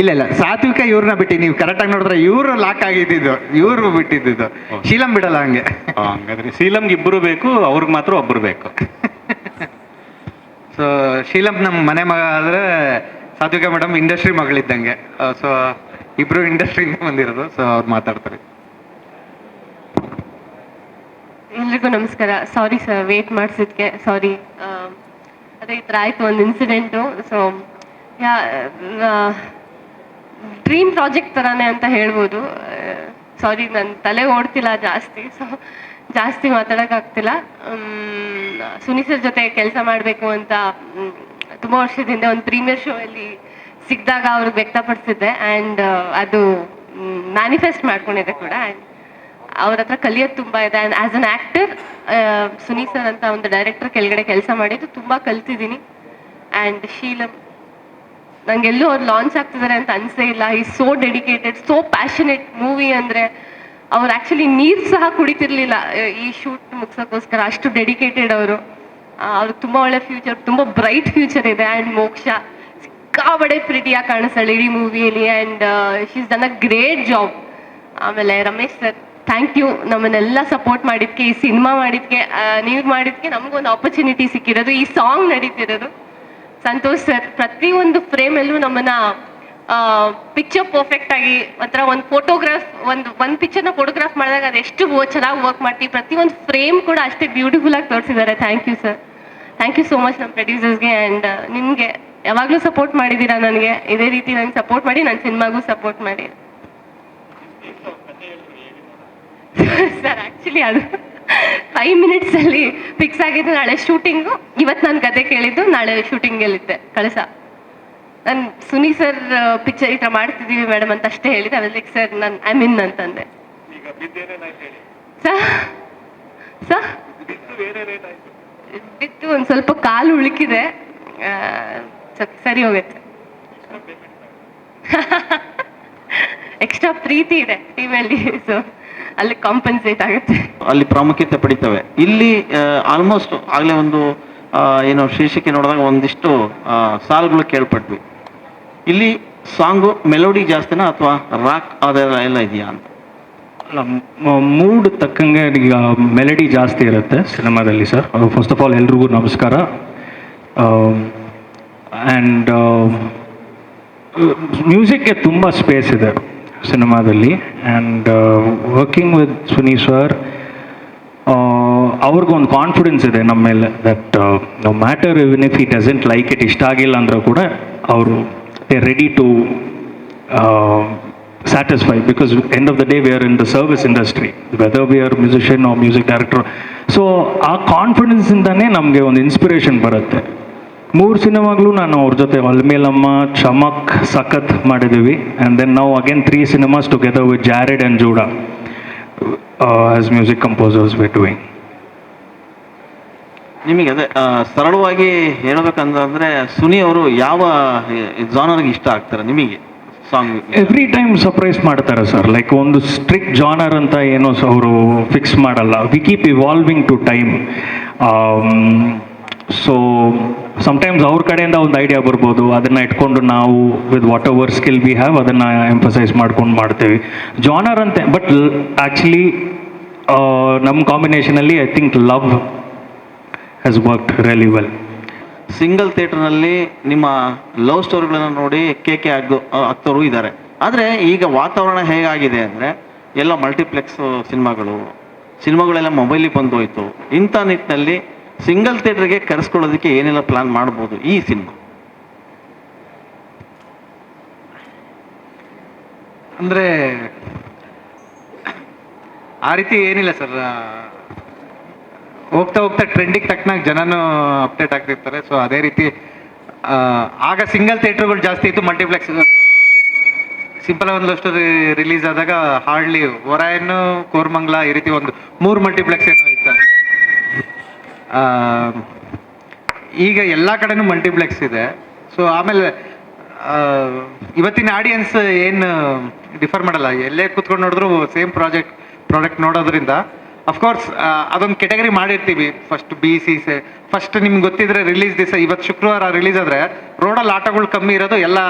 ಇಲ್ಲ ಇಲ್ಲ. ಸಾತ್ವಿಕ ಇವ್ರನ್ನ ಬಿಟ್ಟು ನೀವು ಕರೆಕ್ಟಾಗಿ ನೋಡಿದ್ರೆ ಇವರು ಲಾಕ್ ಆಗಿದ್ದಿದ್ದು ಇವ್ರು ಬಿಟ್ಟಿದ್ದು ಶೀಲಂ ಬಿಡಲ್ಲ ಹಂಗೆ. ಹಂಗಾದ್ರೆ ಶೀಲಂಗೆ ಇಬ್ರು ಬೇಕು ಅವ್ರಿಗೆ ಮಾತ್ರ ಒಬ್ರು ಬೇಕು. ಸೊ ಶೀಲಂ ನಮ್ಮ ಮನೆ ಮಗ ಆದ್ರೆ ಸಾತ್ವಿಕ ಮೇಡಮ್ ಇಂಡಸ್ಟ್ರಿ ಮಗಳಿದ್ದಂಗೆ. ಸೊ ಇಬ್ರು ಇಂಡಸ್ಟ್ರಿಯಿಂದ ಬಂದಿರೋದು ಸೊ ಅವ್ರು ಮಾತಾಡ್ತಾರೆ. ಎಲ್ರಿಗೂ ನಮಸ್ಕಾರ. Sorry sir wait ಮಾಡಿಸಿದ್ಕೆ. ಸಾರಿ ಅದೇ ಈ ಥರ ಆಯಿತು ಒಂದು incident so yeah dream project ಥರನೇ ಅಂತ ಹೇಳ್ಬೋದು. ಸಾರಿ ನನ್ನ ತಲೆ ಓಡ್ತಿಲ್ಲ ಜಾಸ್ತಿ. ಸೊ ಜಾಸ್ತಿ ಮಾತಾಡೋಕ್ಕಾಗ್ತಿಲ್ಲ. ಸುನಿ ಸರ್ ಜೊತೆ ಕೆಲಸ ಮಾಡಬೇಕು ಅಂತ ತುಂಬ ವರ್ಷದಿಂದ ಒಂದು ಪ್ರೀಮಿಯರ್ ಶೋ ಅಲ್ಲಿ ಸಿಕ್ಕಿದಾಗ ಅವ್ರಿಗೆ ವ್ಯಕ್ತಪಡಿಸಿದ್ದೆ ಆ್ಯಂಡ್ ಅದು ಮ್ಯಾನಿಫೆಸ್ಟ್ ಮಾಡ್ಕೊಂಡಿದ್ದೆ ಕೂಡ. ಅವ್ರ ಹತ್ರ ಕಲಿಯೋದು ತುಂಬ ಇದೆ. And as an actor Sunil sir ಅಂತ ಒಂದು ಡೈರೆಕ್ಟರ್ ಕೆಳಗಡೆ ಕೆಲಸ ಮಾಡಿದ್ದು ತುಂಬ ಕಲ್ತಿದ್ದೀನಿ. ಆ್ಯಂಡ್ ಶೀಲಂ, ನಂಗೆಲ್ಲೂ ಅವ್ರು ಲಾಂಚ್ ಆಗ್ತಿದ್ದಾರೆ ಅಂತ ಅನಿಸೇ ಇಲ್ಲ. ಈ so dedicated so passionate movie ಅಂದರೆ ಅವ್ರು ಆ್ಯಕ್ಚುಲಿ ನೀರು ಸಹ ಕುಡಿತಿರ್ಲಿಲ್ಲ. ಈ ಶೂಟ್ ಮುಗ್ಸೋಕ್ಕೋಸ್ಕರ ಅಷ್ಟು ಡೆಡಿಕೇಟೆಡ್ ಅವರು. ಅವ್ರಿಗೆ ತುಂಬ ಒಳ್ಳೆ ಫ್ಯೂಚರ್ ತುಂಬ ಬ್ರೈಟ್ ಫ್ಯೂಚರ್ ಇದೆ. ಆ್ಯಂಡ್ ಮೋಕ್ಷ ಸಿಕ್ಕಾಬಡೆ ಪ್ರೀತಿಯಾಗಿ ಕಾಣಿಸ್ತಾಳೆ ಇಡೀ ಮೂವಿಯಲ್ಲಿ and she's done a great job ಆಮೇಲೆ ರಮೇಶ್ ಸರ್ ಥ್ಯಾಂಕ್ ಯು ನಮ್ಮನ್ನೆಲ್ಲ ಸಪೋರ್ಟ್ ಮಾಡಿದ್ಕೆ, ಈ ಸಿನಿಮಾ ಮಾಡಿದ್ಕೆ ನೀವು ಮಾಡಿದ್ಕೆ ನಮಗೊಂದು ಆಪರ್ಚುನಿಟಿ ಸಿಕ್ಕಿರೋದು, ಈ ಸಾಂಗ್ ನಡೀತಿರೋದು. ಸಂತೋಷ್ ಸರ್ ಪ್ರತಿಯೊಂದು ಫ್ರೇಮಲ್ಲೂ ನಮ್ಮನ್ನ ಪಿಕ್ಚರ್ ಪರ್ಫೆಕ್ಟ್ ಆಗಿ ಒಂಥರ ಒಂದು ಫೋಟೋಗ್ರಾಫ್ ಒಂದು ಒಂದು ಪಿಕ್ಚರ್ನ ಫೋಟೋಗ್ರಾಫ್ ಮಾಡಿದಾಗ ಅದೆಷ್ಟು ಚೆನ್ನಾಗಿ ವರ್ಕ್ ಮಾಡ್ತೀವಿ. ಪ್ರತಿಯೊಂದು ಫ್ರೇಮ್ ಕೂಡ ಅಷ್ಟೇ ಬ್ಯೂಟಿಫುಲ್ ಆಗಿ ತೋರಿಸಿದ್ದಾರೆ. Thank you sir thank you so much ನಮ್ಮ ಪ್ರೊಡ್ಯೂಸರ್ಸ್ಗೆ ಆ್ಯಂಡ್ ನಿಮಗೆ. ಯಾವಾಗಲೂ ಸಪೋರ್ಟ್ ಮಾಡಿದ್ದೀರಾ ನನಗೆ? ಇದೇ ರೀತಿ ನಂಗೆ ಸಪೋರ್ಟ್ ಮಾಡಿ ನನ್ನ ಸಿನಿಮಾಗೂ ಸಪೋರ್ಟ್ ಮಾಡಿ. ಸರ್ ಆ್ಯಕ್ಚುಲಿ ಅದು ಫೈವ್ ಮಿನಿಟ್ಸ್ ಅಲ್ಲಿ ಫಿಕ್ಸ್ ಆಗಿದ್ದು ನಾಳೆ ಶೂಟಿಂಗು ಇವತ್ತು ನಾನು ಕತೆ ಕೇಳಿದ್ದು ನಾಳೆ ಶೂಟಿಂಗಲ್ಲಿದ್ದೆ ಕಳಸ. ನಾನು ಸುನಿ ಸರ್ ಪಿಕ್ಚರ್ ಈ ಥರ ಮಾಡ್ತಿದ್ದೀವಿ ಮೇಡಮ್ ಅಂತ ಅಷ್ಟೇ ಹೇಳಿದೆ ಅದ್ರಲ್ಲಿ ಸರ್ ನಾನು ಐ ಮೀನ್ ಅಂತಂದೆ. ಸರ್ ಸರ್ ಬಿತ್ತು ಒಂದ್ ಸ್ವಲ್ಪ ಕಾಲು ಉಳುಕಿದೆ. ಸರಿ ಹೋಗುತ್ತೆ. ಎಕ್ಸ್ಟ್ರಾ ಪ್ರೀತಿ ಇದೆ ಟಿವಿಯಲ್ಲಿ ಸೊ ಅಲ್ಲಿ ಕಾಂಪನ್ಸೇಟ್ ಆಗುತ್ತೆ. ಅಲ್ಲಿ ಪ್ರಾಮುಖ್ಯತೆ ಪಡಿತವೆ. ಇಲ್ಲಿ ಆಲ್ಮೋಸ್ಟ್ ಆಗಲೇ ಒಂದು ಏನು ಶೀರ್ಷಿಕೆ ನೋಡಿದಾಗ ಒಂದಿಷ್ಟು ಸಾಲ್ಗಳು ಸಾಲುಗಳು ಕೇಳ್ಪಟ್ವಿ. ಇಲ್ಲಿ ಸಾಂಗು ಮೆಲೋಡಿ ಜಾಸ್ತಿನಾ ಅಥವಾ ರಾಕ್ ಅದೆಲ್ಲ ಎಲ್ಲ ಇದೆಯಾ ಅಂತ? ಅಲ್ಲ ಮೂಡ್ ತಕ್ಕಂಗೆ ಈಗ ಮೆಲಡಿ ಜಾಸ್ತಿ ಇರುತ್ತೆ ಸಿನಿಮಾದಲ್ಲಿ ಸರ್. ಫಸ್ಟ್ ಆಫ್ ಆಲ್ ಎಲ್ರಿಗೂ ನಮಸ್ಕಾರ. ಆ್ಯಂಡ್ ಮ್ಯೂಸಿಕ್ಗೆ ತುಂಬ ಸ್ಪೇಸ್ ಇದೆ ಸಿನಿಮಾದಲ್ಲಿ. And working with Suni sir ಅವ್ರಿಗೊಂದು ಕಾನ್ಫಿಡೆನ್ಸ್ ಇದೆ ನಮ್ಮ ಮೇಲೆ that no matter even if he doesn't like it ಇಷ್ಟ ಆಗಿಲ್ಲ ಅಂದರೂ ಕೂಡ ಅವರು they ready to satisfy because end of the day we are in the service industry whether we are musician or music director so ಆ ಕಾನ್ಫಿಡೆನ್ಸಿಂದನೇ ನಮಗೆ ಒಂದು inspiration ಬರುತ್ತೆ. ಮೂರು ಸಿನಿಮಾಗಳು ನಾನು ಅವ್ರ ಜೊತೆ ಅಲ್ಮೇಲಮ್ಮ ಚಮಕ್ ಸಖತ್ ಮಾಡಿದ್ದೀವಿ. ಆ್ಯಂಡ್ ದೆನ್ ನಾವು again three cinemas together with Jared and Judah as music composers we doing ನಿಮಗೆ ಅದೇ ಸರಳವಾಗಿ ಹೇಳಬೇಕಂದ್ರೆ ಸುನಿ ಅವರು ಯಾವ ಜಾನರ್ಗೆ ಇಷ್ಟ ಆಗ್ತಾರೆ ನಿಮಗೆ ಸಾಂಗ್ ಎವ್ರಿ ಟೈಮ್ ಸರ್ಪ್ರೈಸ್ ಮಾಡ್ತಾರೆ ಸರ್ ಲೈಕ್ ಒಂದು ಸ್ಟ್ರಿಕ್ಟ್ ಜಾನರ್ ಅಂತ ಏನೋ ಅವರು ಫಿಕ್ಸ್ ಮಾಡಲ್ಲ. We keep evolving to time so sometimes ಅವ್ರ ಕಡೆಯಿಂದ ಒಂದು ಐಡಿಯಾ ಬರ್ಬೋದು. ಅದನ್ನು ಇಟ್ಕೊಂಡು ನಾವು with whatever skill we have ಅದನ್ನು ಎಂಫಸೈಸ್ ಮಾಡ್ಕೊಂಡು ಮಾಡ್ತೇವೆ. ಜಾನರ್ ಅಂತೆ ಬಟ್ ಆ್ಯಕ್ಚುಲಿ ನಮ್ಮ ಕಾಂಬಿನೇಷನಲ್ಲಿ I think love has work really well single ಥಿಯೇಟರ್ನಲ್ಲಿ ನಿಮ್ಮ ಲವ್ ಸ್ಟೋರಿಗಳನ್ನು ನೋಡಿ ಕೆ ಕೆ ಆಗೋ ಆಗ್ತವರು ಇದ್ದಾರೆ ಆದರೆ ಈಗ ವಾತಾವರಣ ಹೇಗಾಗಿದೆ ಅಂದರೆ, ಎಲ್ಲ ಮಲ್ಟಿಪ್ಲೆಕ್ಸ್ ಸಿನಿಮಾಗಳು, ಸಿನಿಮಾಗಳೆಲ್ಲ ಮೊಬೈಲಿಗೆ ಬಂದು ಹೋಯಿತು. ಇಂಥ ನಿಟ್ಟಿನಲ್ಲಿ ಸಿಂಗಲ್ ಥಿಯೇಟರ್ಗೆ ಕರೆಸ್ಕೊಳ್ಳೋದಕ್ಕೆ ಏನೆಲ್ಲ ಪ್ಲಾನ್ ಮಾಡ್ಬೋದು ಈ ಸಿನಿಮಾ? ಅಂದ್ರೆ ಆ ರೀತಿ ಏನಿಲ್ಲ ಸರ್. ಹೋಗ್ತಾ ಹೋಗ್ತಾ ಟ್ರೆಂಡಿಗೆ ತಕ್ಕನಾಗ ಜನನು ಅಪ್ಡೇಟ್ ಆಗ್ತಿರ್ತಾರೆ. ಸೊ ಅದೇ ರೀತಿ ಆಗ ಸಿಂಗಲ್ ಥಿಯೇಟರ್ಗಳು ಜಾಸ್ತಿ ಇತ್ತು. ಮಲ್ಟಿಪ್ಲೆಕ್ಸ್, ಸಿಂಪಲ್ ಒಂದು ರಿಲೀಸ್ ಆದಾಗ ಹಾರ್ಡ್ಲಿ ಒರಾಯನ್ನು ಕೋರ್ಮಂಗ್ಲ ಈ ರೀತಿ ಒಂದು ಮೂರು ಮಲ್ಟಿಪ್ಲೆಕ್ಸ್ ಏನೋ ಈಗ ಎಲ್ಲ ಕಡೆನೂ ಮಲ್ಟಿಪ್ಲೆಕ್ಸ್ ಇದೆ. ಸೊ ಆಮೇಲೆ ಇವತ್ತಿನ ಆಡಿಯನ್ಸ್ ಏನು ಡಿಫರ್ ಮಾಡಲ್ಲ. ಎಲ್ಲೇ ಕೂತ್ಕೊಂಡು ನೋಡಿದ್ರು ಸೇಮ್ ಪ್ರಾಜೆಕ್ಟ್ ಪ್ರಾಡಕ್ಟ್ ನೋಡೋದ್ರಿಂದ ಅಫ್ಕೋರ್ಸ್ ಅದೊಂದು ಕೆಟಗರಿ ಮಾಡಿರ್ತೀವಿ. ಫಸ್ಟ್ ಬಿ ಸಿ ಸೆ ಫಸ್ಟ್ ನಿಮ್ಗೆ ಗೊತ್ತಿದ್ರೆ ರಿಲೀಸ್ ದಿವಸ, ಇವತ್ತು ಶುಕ್ರವಾರ ರಿಲೀಸ್ ಆದರೆ ರೋಡಲ್ಲಿ ಆಟಗಳು ಕಮ್ಮಿ ಇರೋದು, ಎಲ್ಲ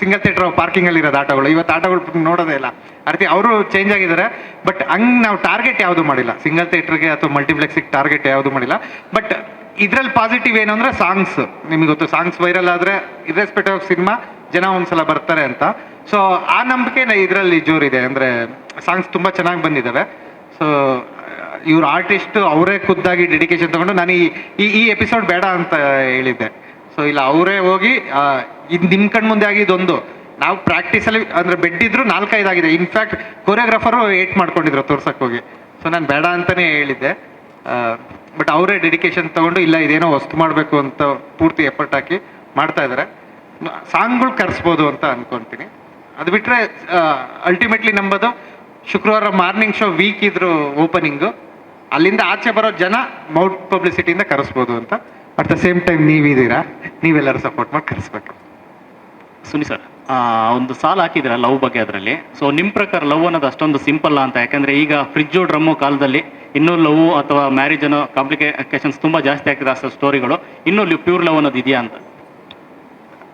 ಸಿಂಗಲ್ ಥಿಯೇಟರ್ ಪಾರ್ಕಿಂಗಲ್ಲಿ ಇರೋದು ಆಟಗಳು. ಇವತ್ತು ಆಟಗಳು ನೋಡೋದೇ ಇಲ್ಲ. ಆ ಅವರು ಚೇಂಜ್ ಆಗಿದ್ದಾರೆ ಬಟ್ ಹಂಗೆ ನಾವು ಟಾರ್ಗೆಟ್ ಯಾವುದು ಮಾಡಿಲ್ಲ. ಸಿಂಗಲ್ ಥಿಯೇಟರ್ಗೆ ಅಥವಾ ಮಲ್ಟಿಪ್ಲೆಕ್ಸಿಗೆ ಟಾರ್ಗೆಟ್ ಯಾವುದು ಮಾಡಿಲ್ಲ. ಬಟ್ ಇದ್ರಲ್ಲಿ ಪಾಸಿಟಿವ್ ಏನು ಅಂದರೆ ಸಾಂಗ್ಸ್ ನಿಮಗೆ ಗೊತ್ತು ಸಾಂಗ್ಸ್ ವೈರಲ್ ಆದರೆ ಇರ್ರೆಸ್ಪೆಕ್ಟ್ ಆಫ್ ಸಿನಿಮಾ ಜನ ಒಂದ್ಸಲ ಬರ್ತಾರೆ ಅಂತ. ಸೊ ಆ ನಂಬಿಕೆ ಇದರಲ್ಲಿ ಜೋರಿದೆ. ಅಂದರೆ ಸಾಂಗ್ಸ್ ತುಂಬ ಚೆನ್ನಾಗಿ ಬಂದಿದ್ದಾವೆ ಸೊ ಇವ್ರ ಆರ್ಟಿಸ್ಟ್ ಅವರೇ ಖುದ್ದಾಗಿ ಡೆಡಿಕೇಶನ್ ತಗೊಂಡು ನಾನು ಈ, ಈ- ಎಪಿಸೋಡ್ ಬೇಡ ಅಂತ ಹೇಳಿದ್ದೆ. ಸೊ ಇಲ್ಲ, ಅವರೇ ಹೋಗಿ ಇದು ನಿಮ್ಮ ನಿಮ್ ಕಣ್ ಮುಂದೆ ಆಗಿದ್ದೊಂದು ನಾವು ಪ್ರಾಕ್ಟೀಸ್ ಅಲ್ಲಿ, ಅಂದ್ರೆ ಬೆಡ್ ಇದ್ರು ನಾಲ್ಕೈದು ಆಗಿದೆ ಇನ್ಫ್ಯಾಕ್ಟ್ ಕೊರಿಯೋಗ್ರಾಫರು ಏಟ್ ಮಾಡ್ಕೊಂಡಿದ್ರು ತೋರ್ಸಕ್ ಹೋಗಿ. ಸೊ ನಾನು ಬೇಡ ಅಂತಾನೆ ಹೇಳಿದ್ದೆ. ಬಟ್ ಅವರೇ ಡೆಡಿಕೇಶನ್ ತಗೊಂಡು, ಇಲ್ಲ, ಇದೇನೋ ವಸ್ತು ಮಾಡಬೇಕು ಅಂತ ಪೂರ್ತಿ ಎಫರ್ಟ್ ಹಾಕಿ ಮಾಡ್ತಾ ಇದ್ದಾರೆ ಸಾಂಗ್ಗಳು ಕರೆಸ್ಬೋದು ಅಂತ ಅನ್ಕೊಂತೀನಿ. ಅದು ಬಿಟ್ಟರೆ ಅಲ್ಟಿಮೇಟ್ಲಿ ನಂಬೋದು ಶುಕ್ರವಾರ ಮಾರ್ನಿಂಗ್ ಶೋ ವೀಕ್ ಇದ್ರು ಓಪನಿಂಗು ಅಲ್ಲಿಂದ ಆಚೆ ಬರೋ ಜನ ಮೌಟ್ ಪಬ್ಲಿಸಿಟಿಯಿಂದ ಕರೆಸ್ಬೋದು ಅಂತ. ಅಟ್ ದ ಸೇಮ್ ಟೈಮ್ ನೀವಿದ್ದೀರಾ ನೀವೆಲ್ಲರೂ ಸಪೋರ್ಟ್ ಮಾಡಿ ಕರೆಸ್ಬೇಕು. ಸುನಿ ಸರ್ ಒಂದು ಸಾಲ ಹಾಕಿದ್ರ ಲವ್ ಬಗ್ಗೆ ಅದರಲ್ಲಿ? ಸೊ ನಿಮ್ಮ ಪ್ರಕಾರ ಲವ್ ಅನ್ನೋದು ಅಷ್ಟೊಂದು ಸಿಂಪಲ್ ಅಂತ ಯಾಕಂದ್ರೆ ಈಗ ಫ್ರಿಜ್ಜು ಡ್ರಮ್ಮು ಕಾಲದಲ್ಲಿ ಇನ್ನೂ ಲವ್ ಅಥವಾ ಮ್ಯಾರೇಜ್ ಅನ್ನೋ ಕಾಂಪ್ಲಿಕೇಶನ್ಸ್ ತುಂಬಾ ಜಾಸ್ತಿ ಆಗ್ತಿದೆ ಅಷ್ಟು ಸ್ಟೋರಿಗಳು ಇನ್ನೂ ಪ್ಯೂರ್ ಲವ್ ಅನ್ನೋದು ಇದೆಯಾ ಅಂತ?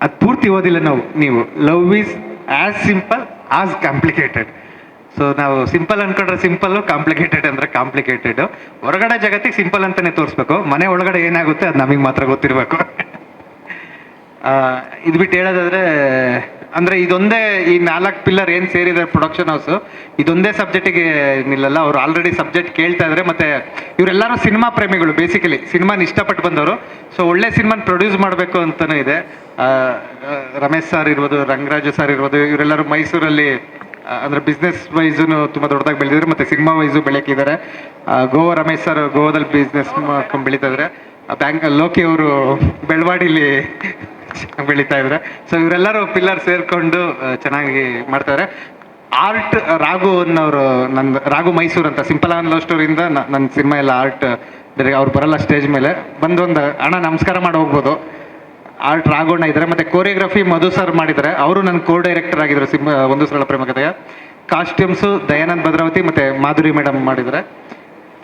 ಅದು ಪೂರ್ತಿ ಓದಿಲ್ಲ ನಾವು ನೀವು. Love is as simple as complicated so ನಾವು ಸಿಂಪಲ್ ಅನ್ಕೊಂಡ್ರೆ ಸಿಂಪಲ್ ಕಾಂಪ್ಲಿಕೇಟೆಡ್ ಅಂದ್ರೆ ಕಾಂಪ್ಲಿಕೇಟೆಡ್ ಹೊರಗಡೆ ಜಗತ್ತಿಗೆ ಸಿಂಪಲ್ ಅಂತಾನೆ ತೋರಿಸ್ಬೇಕು. ಮನೆ ಒಳಗಡೆ ಏನಾಗುತ್ತೆ ಅದು ನಮಗೆ ಮಾತ್ರ ಗೊತ್ತಿರಬೇಕು. ಇದು ಬಿಟ್ಟು ಹೇಳೋದಾದ್ರೆ, ಅಂದ್ರೆ ಇದೊಂದೇ ಈ ನಾಲ್ಕು ಪಿಲ್ಲರ್ ಏನು ಸೇರಿದೆ ಪ್ರೊಡಕ್ಷನ್ ಹೌಸ್ ಇದೊಂದೇ ಸಬ್ಜೆಕ್ಟಿಗೆ ನಿಲ್ಲಲ್ಲ. ಅವ್ರು ಆಲ್ರೆಡಿ ಸಬ್ಜೆಕ್ಟ್ ಕೇಳ್ತಾ ಇದ್ದಾರೆ ಮತ್ತೆ ಇವರೆಲ್ಲರೂ ಸಿನಿಮಾ ಪ್ರೇಮಿಗಳು ಬೇಸಿಕಲಿ ಸಿನಿಮಾನ ಇಷ್ಟಪಟ್ಟು ಬಂದವರು. ಸೊ ಒಳ್ಳೆ ಸಿನಿಮಾನ ಪ್ರೊಡ್ಯೂಸ್ ಮಾಡಬೇಕು ಅಂತಾನೆ ಇದೆ. ರಮೇಶ್ ಸರ್ ಇರ್ಬೋದು, ರಂಗರಾಜು ಸರ್ ಇರ್ಬೋದು, ಇವರೆಲ್ಲರೂ ಮೈಸೂರಲ್ಲಿ ಅಂದ್ರೆ ಬಿಸ್ನೆಸ್ ವೈಸು ತುಂಬಾ ದೊಡ್ಡದಾಗಿ ಬೆಳೆದಿದ್ದಾರೆ. ಮತ್ತೆ ಸಿನಿಮಾ ವೈಸು ಬೆಳಕಿದ್ದಾರೆ ಗೋವಾ ರಮೇಶ್ ಸರ್ ಗೋವಾದಲ್ಲಿ ಬಿಸ್ನೆಸ್ ಮಾಡ್ಕೊಂಡು ಬೆಳೀತಾ ಇದ್ದಾರೆ ಬ್ಯಾಂಕ್ ಲೋಕಿ ಅವರು ಬೆಳವಾಡಿಲಿ ಬೆಳೀತಾ ಇದ್ದಾರೆ ಸೊ ಇವರೆಲ್ಲರೂ ಪಿಲ್ಲರ್ ಸೇರ್ಕೊಂಡು ಚೆನ್ನಾಗಿ ಮಾಡ್ತಾರೆ. ಆರ್ಟ್ ರಾಘು ಅನ್ನೋರು ನನ್ನ ರಾಘು ಮೈಸೂರು ಅಂತ ಸಿಂಪಲ್ ಆನ್ ಲವ್ ಸ್ಟೋರಿಯಿಂದ ನನ್ನ ಸಿನಿಮಾ ಎಲ್ಲ ಆರ್ಟ್ ಅವ್ರು ಬರಲ್ಲ ಸ್ಟೇಜ್ ಮೇಲೆ. ಬಂದು ಒಂದು, ಅಣ್ಣ, ನಮಸ್ಕಾರ ಮಾಡಿ ಹೋಗ್ಬೋದು. ಆರ್ಟ್ ರಾಘೋಣ ಇದ್ದಾರೆ, ಮತ್ತೆ ಕೋರಿಯೋಗ್ರಫಿ ಮಧು ಸರ್ ಮಾಡಿದ್ದಾರೆ. ಅವರು ನನ್ನ ಕೋ ಡೈರೆಕ್ಟರ್ ಆಗಿದ್ರು ಸಿಂಹ, ಒಂದು ಸರಳ ಪ್ರೇಮ ಕಥೆಯ. ಕಾಸ್ಟ್ಯೂಮ್ಸು ದಯಾನಂದ್ ಭದ್ರಾವತಿ, ಮತ್ತೆ ಮಾಧುರಿ ಮೇಡಮ್ ಮಾಡಿದ್ದಾರೆ.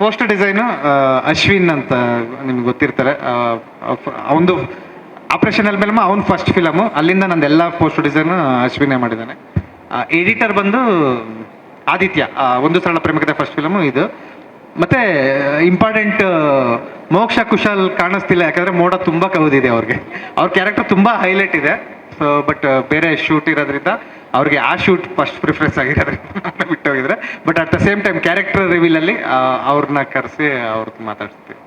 ಪೋಸ್ಟರ್ ಡಿಸೈನು ಅಶ್ವಿನ್ ಅಂತ ನಿಮ್ಗೆ ಗೊತ್ತಿರ್ತಾರೆ. ಅವನದು ಆಪರೇಷನ್ ಅಲ್ಲಿ ಮೇಲೆ ಅವ್ನು ಫಸ್ಟ್ ಫಿಲಮು ಅಲ್ಲಿಂದ ನಂದು ಎಲ್ಲ ಪೋಸ್ಟರ್ ಡಿಸೈನ್ ಅಶ್ವಿನೇ ಮಾಡಿದ್ದಾನೆ. ಎಡಿಟರ್ ಬಂದು ಆದಿತ್ಯ ಒಂದು ಸರಳ ಪ್ರೇಮಕತೆ ಫಸ್ಟ್ ಫಿಲಮು ಇದು. ಮತ್ತೆ ಇಂಪಾರ್ಟೆಂಟ್ ಮೋಕ್ಷ ಕುಶಲ್ ಕಾಣಿಸ್ತಿಲ್ಲ, ಯಾಕಂದ್ರೆ ಮೋಡ ತುಂಬಾ ಕವಿದಿದೆ ಅವ್ರಿಗೆ. ಅವ್ರ ಕ್ಯಾರೆಕ್ಟರ್ ತುಂಬಾ ಹೈಲೈಟ್ ಇದೆ. ಸೊ ಬಟ್ ಬೇರೆ ಶೂಟ್ ಇರೋದ್ರಿಂದ ಅವ್ರಿಗೆ ಆ ಶೂಟ್ ಫಸ್ಟ್ ಪ್ರಿಫರೆನ್ಸ್ ಆಗಿರೋದ್ರಿಂದ ಬಿಟ್ಟು ಹೋಗಿದ್ರೆ but at the same time character reveal ಅಲ್ಲಿ ಅವ್ರನ್ನ ಕರೆಸಿ ಅವ್ರದ್ದು ಮಾತಾಡ್ಸ್ತೀವಿ.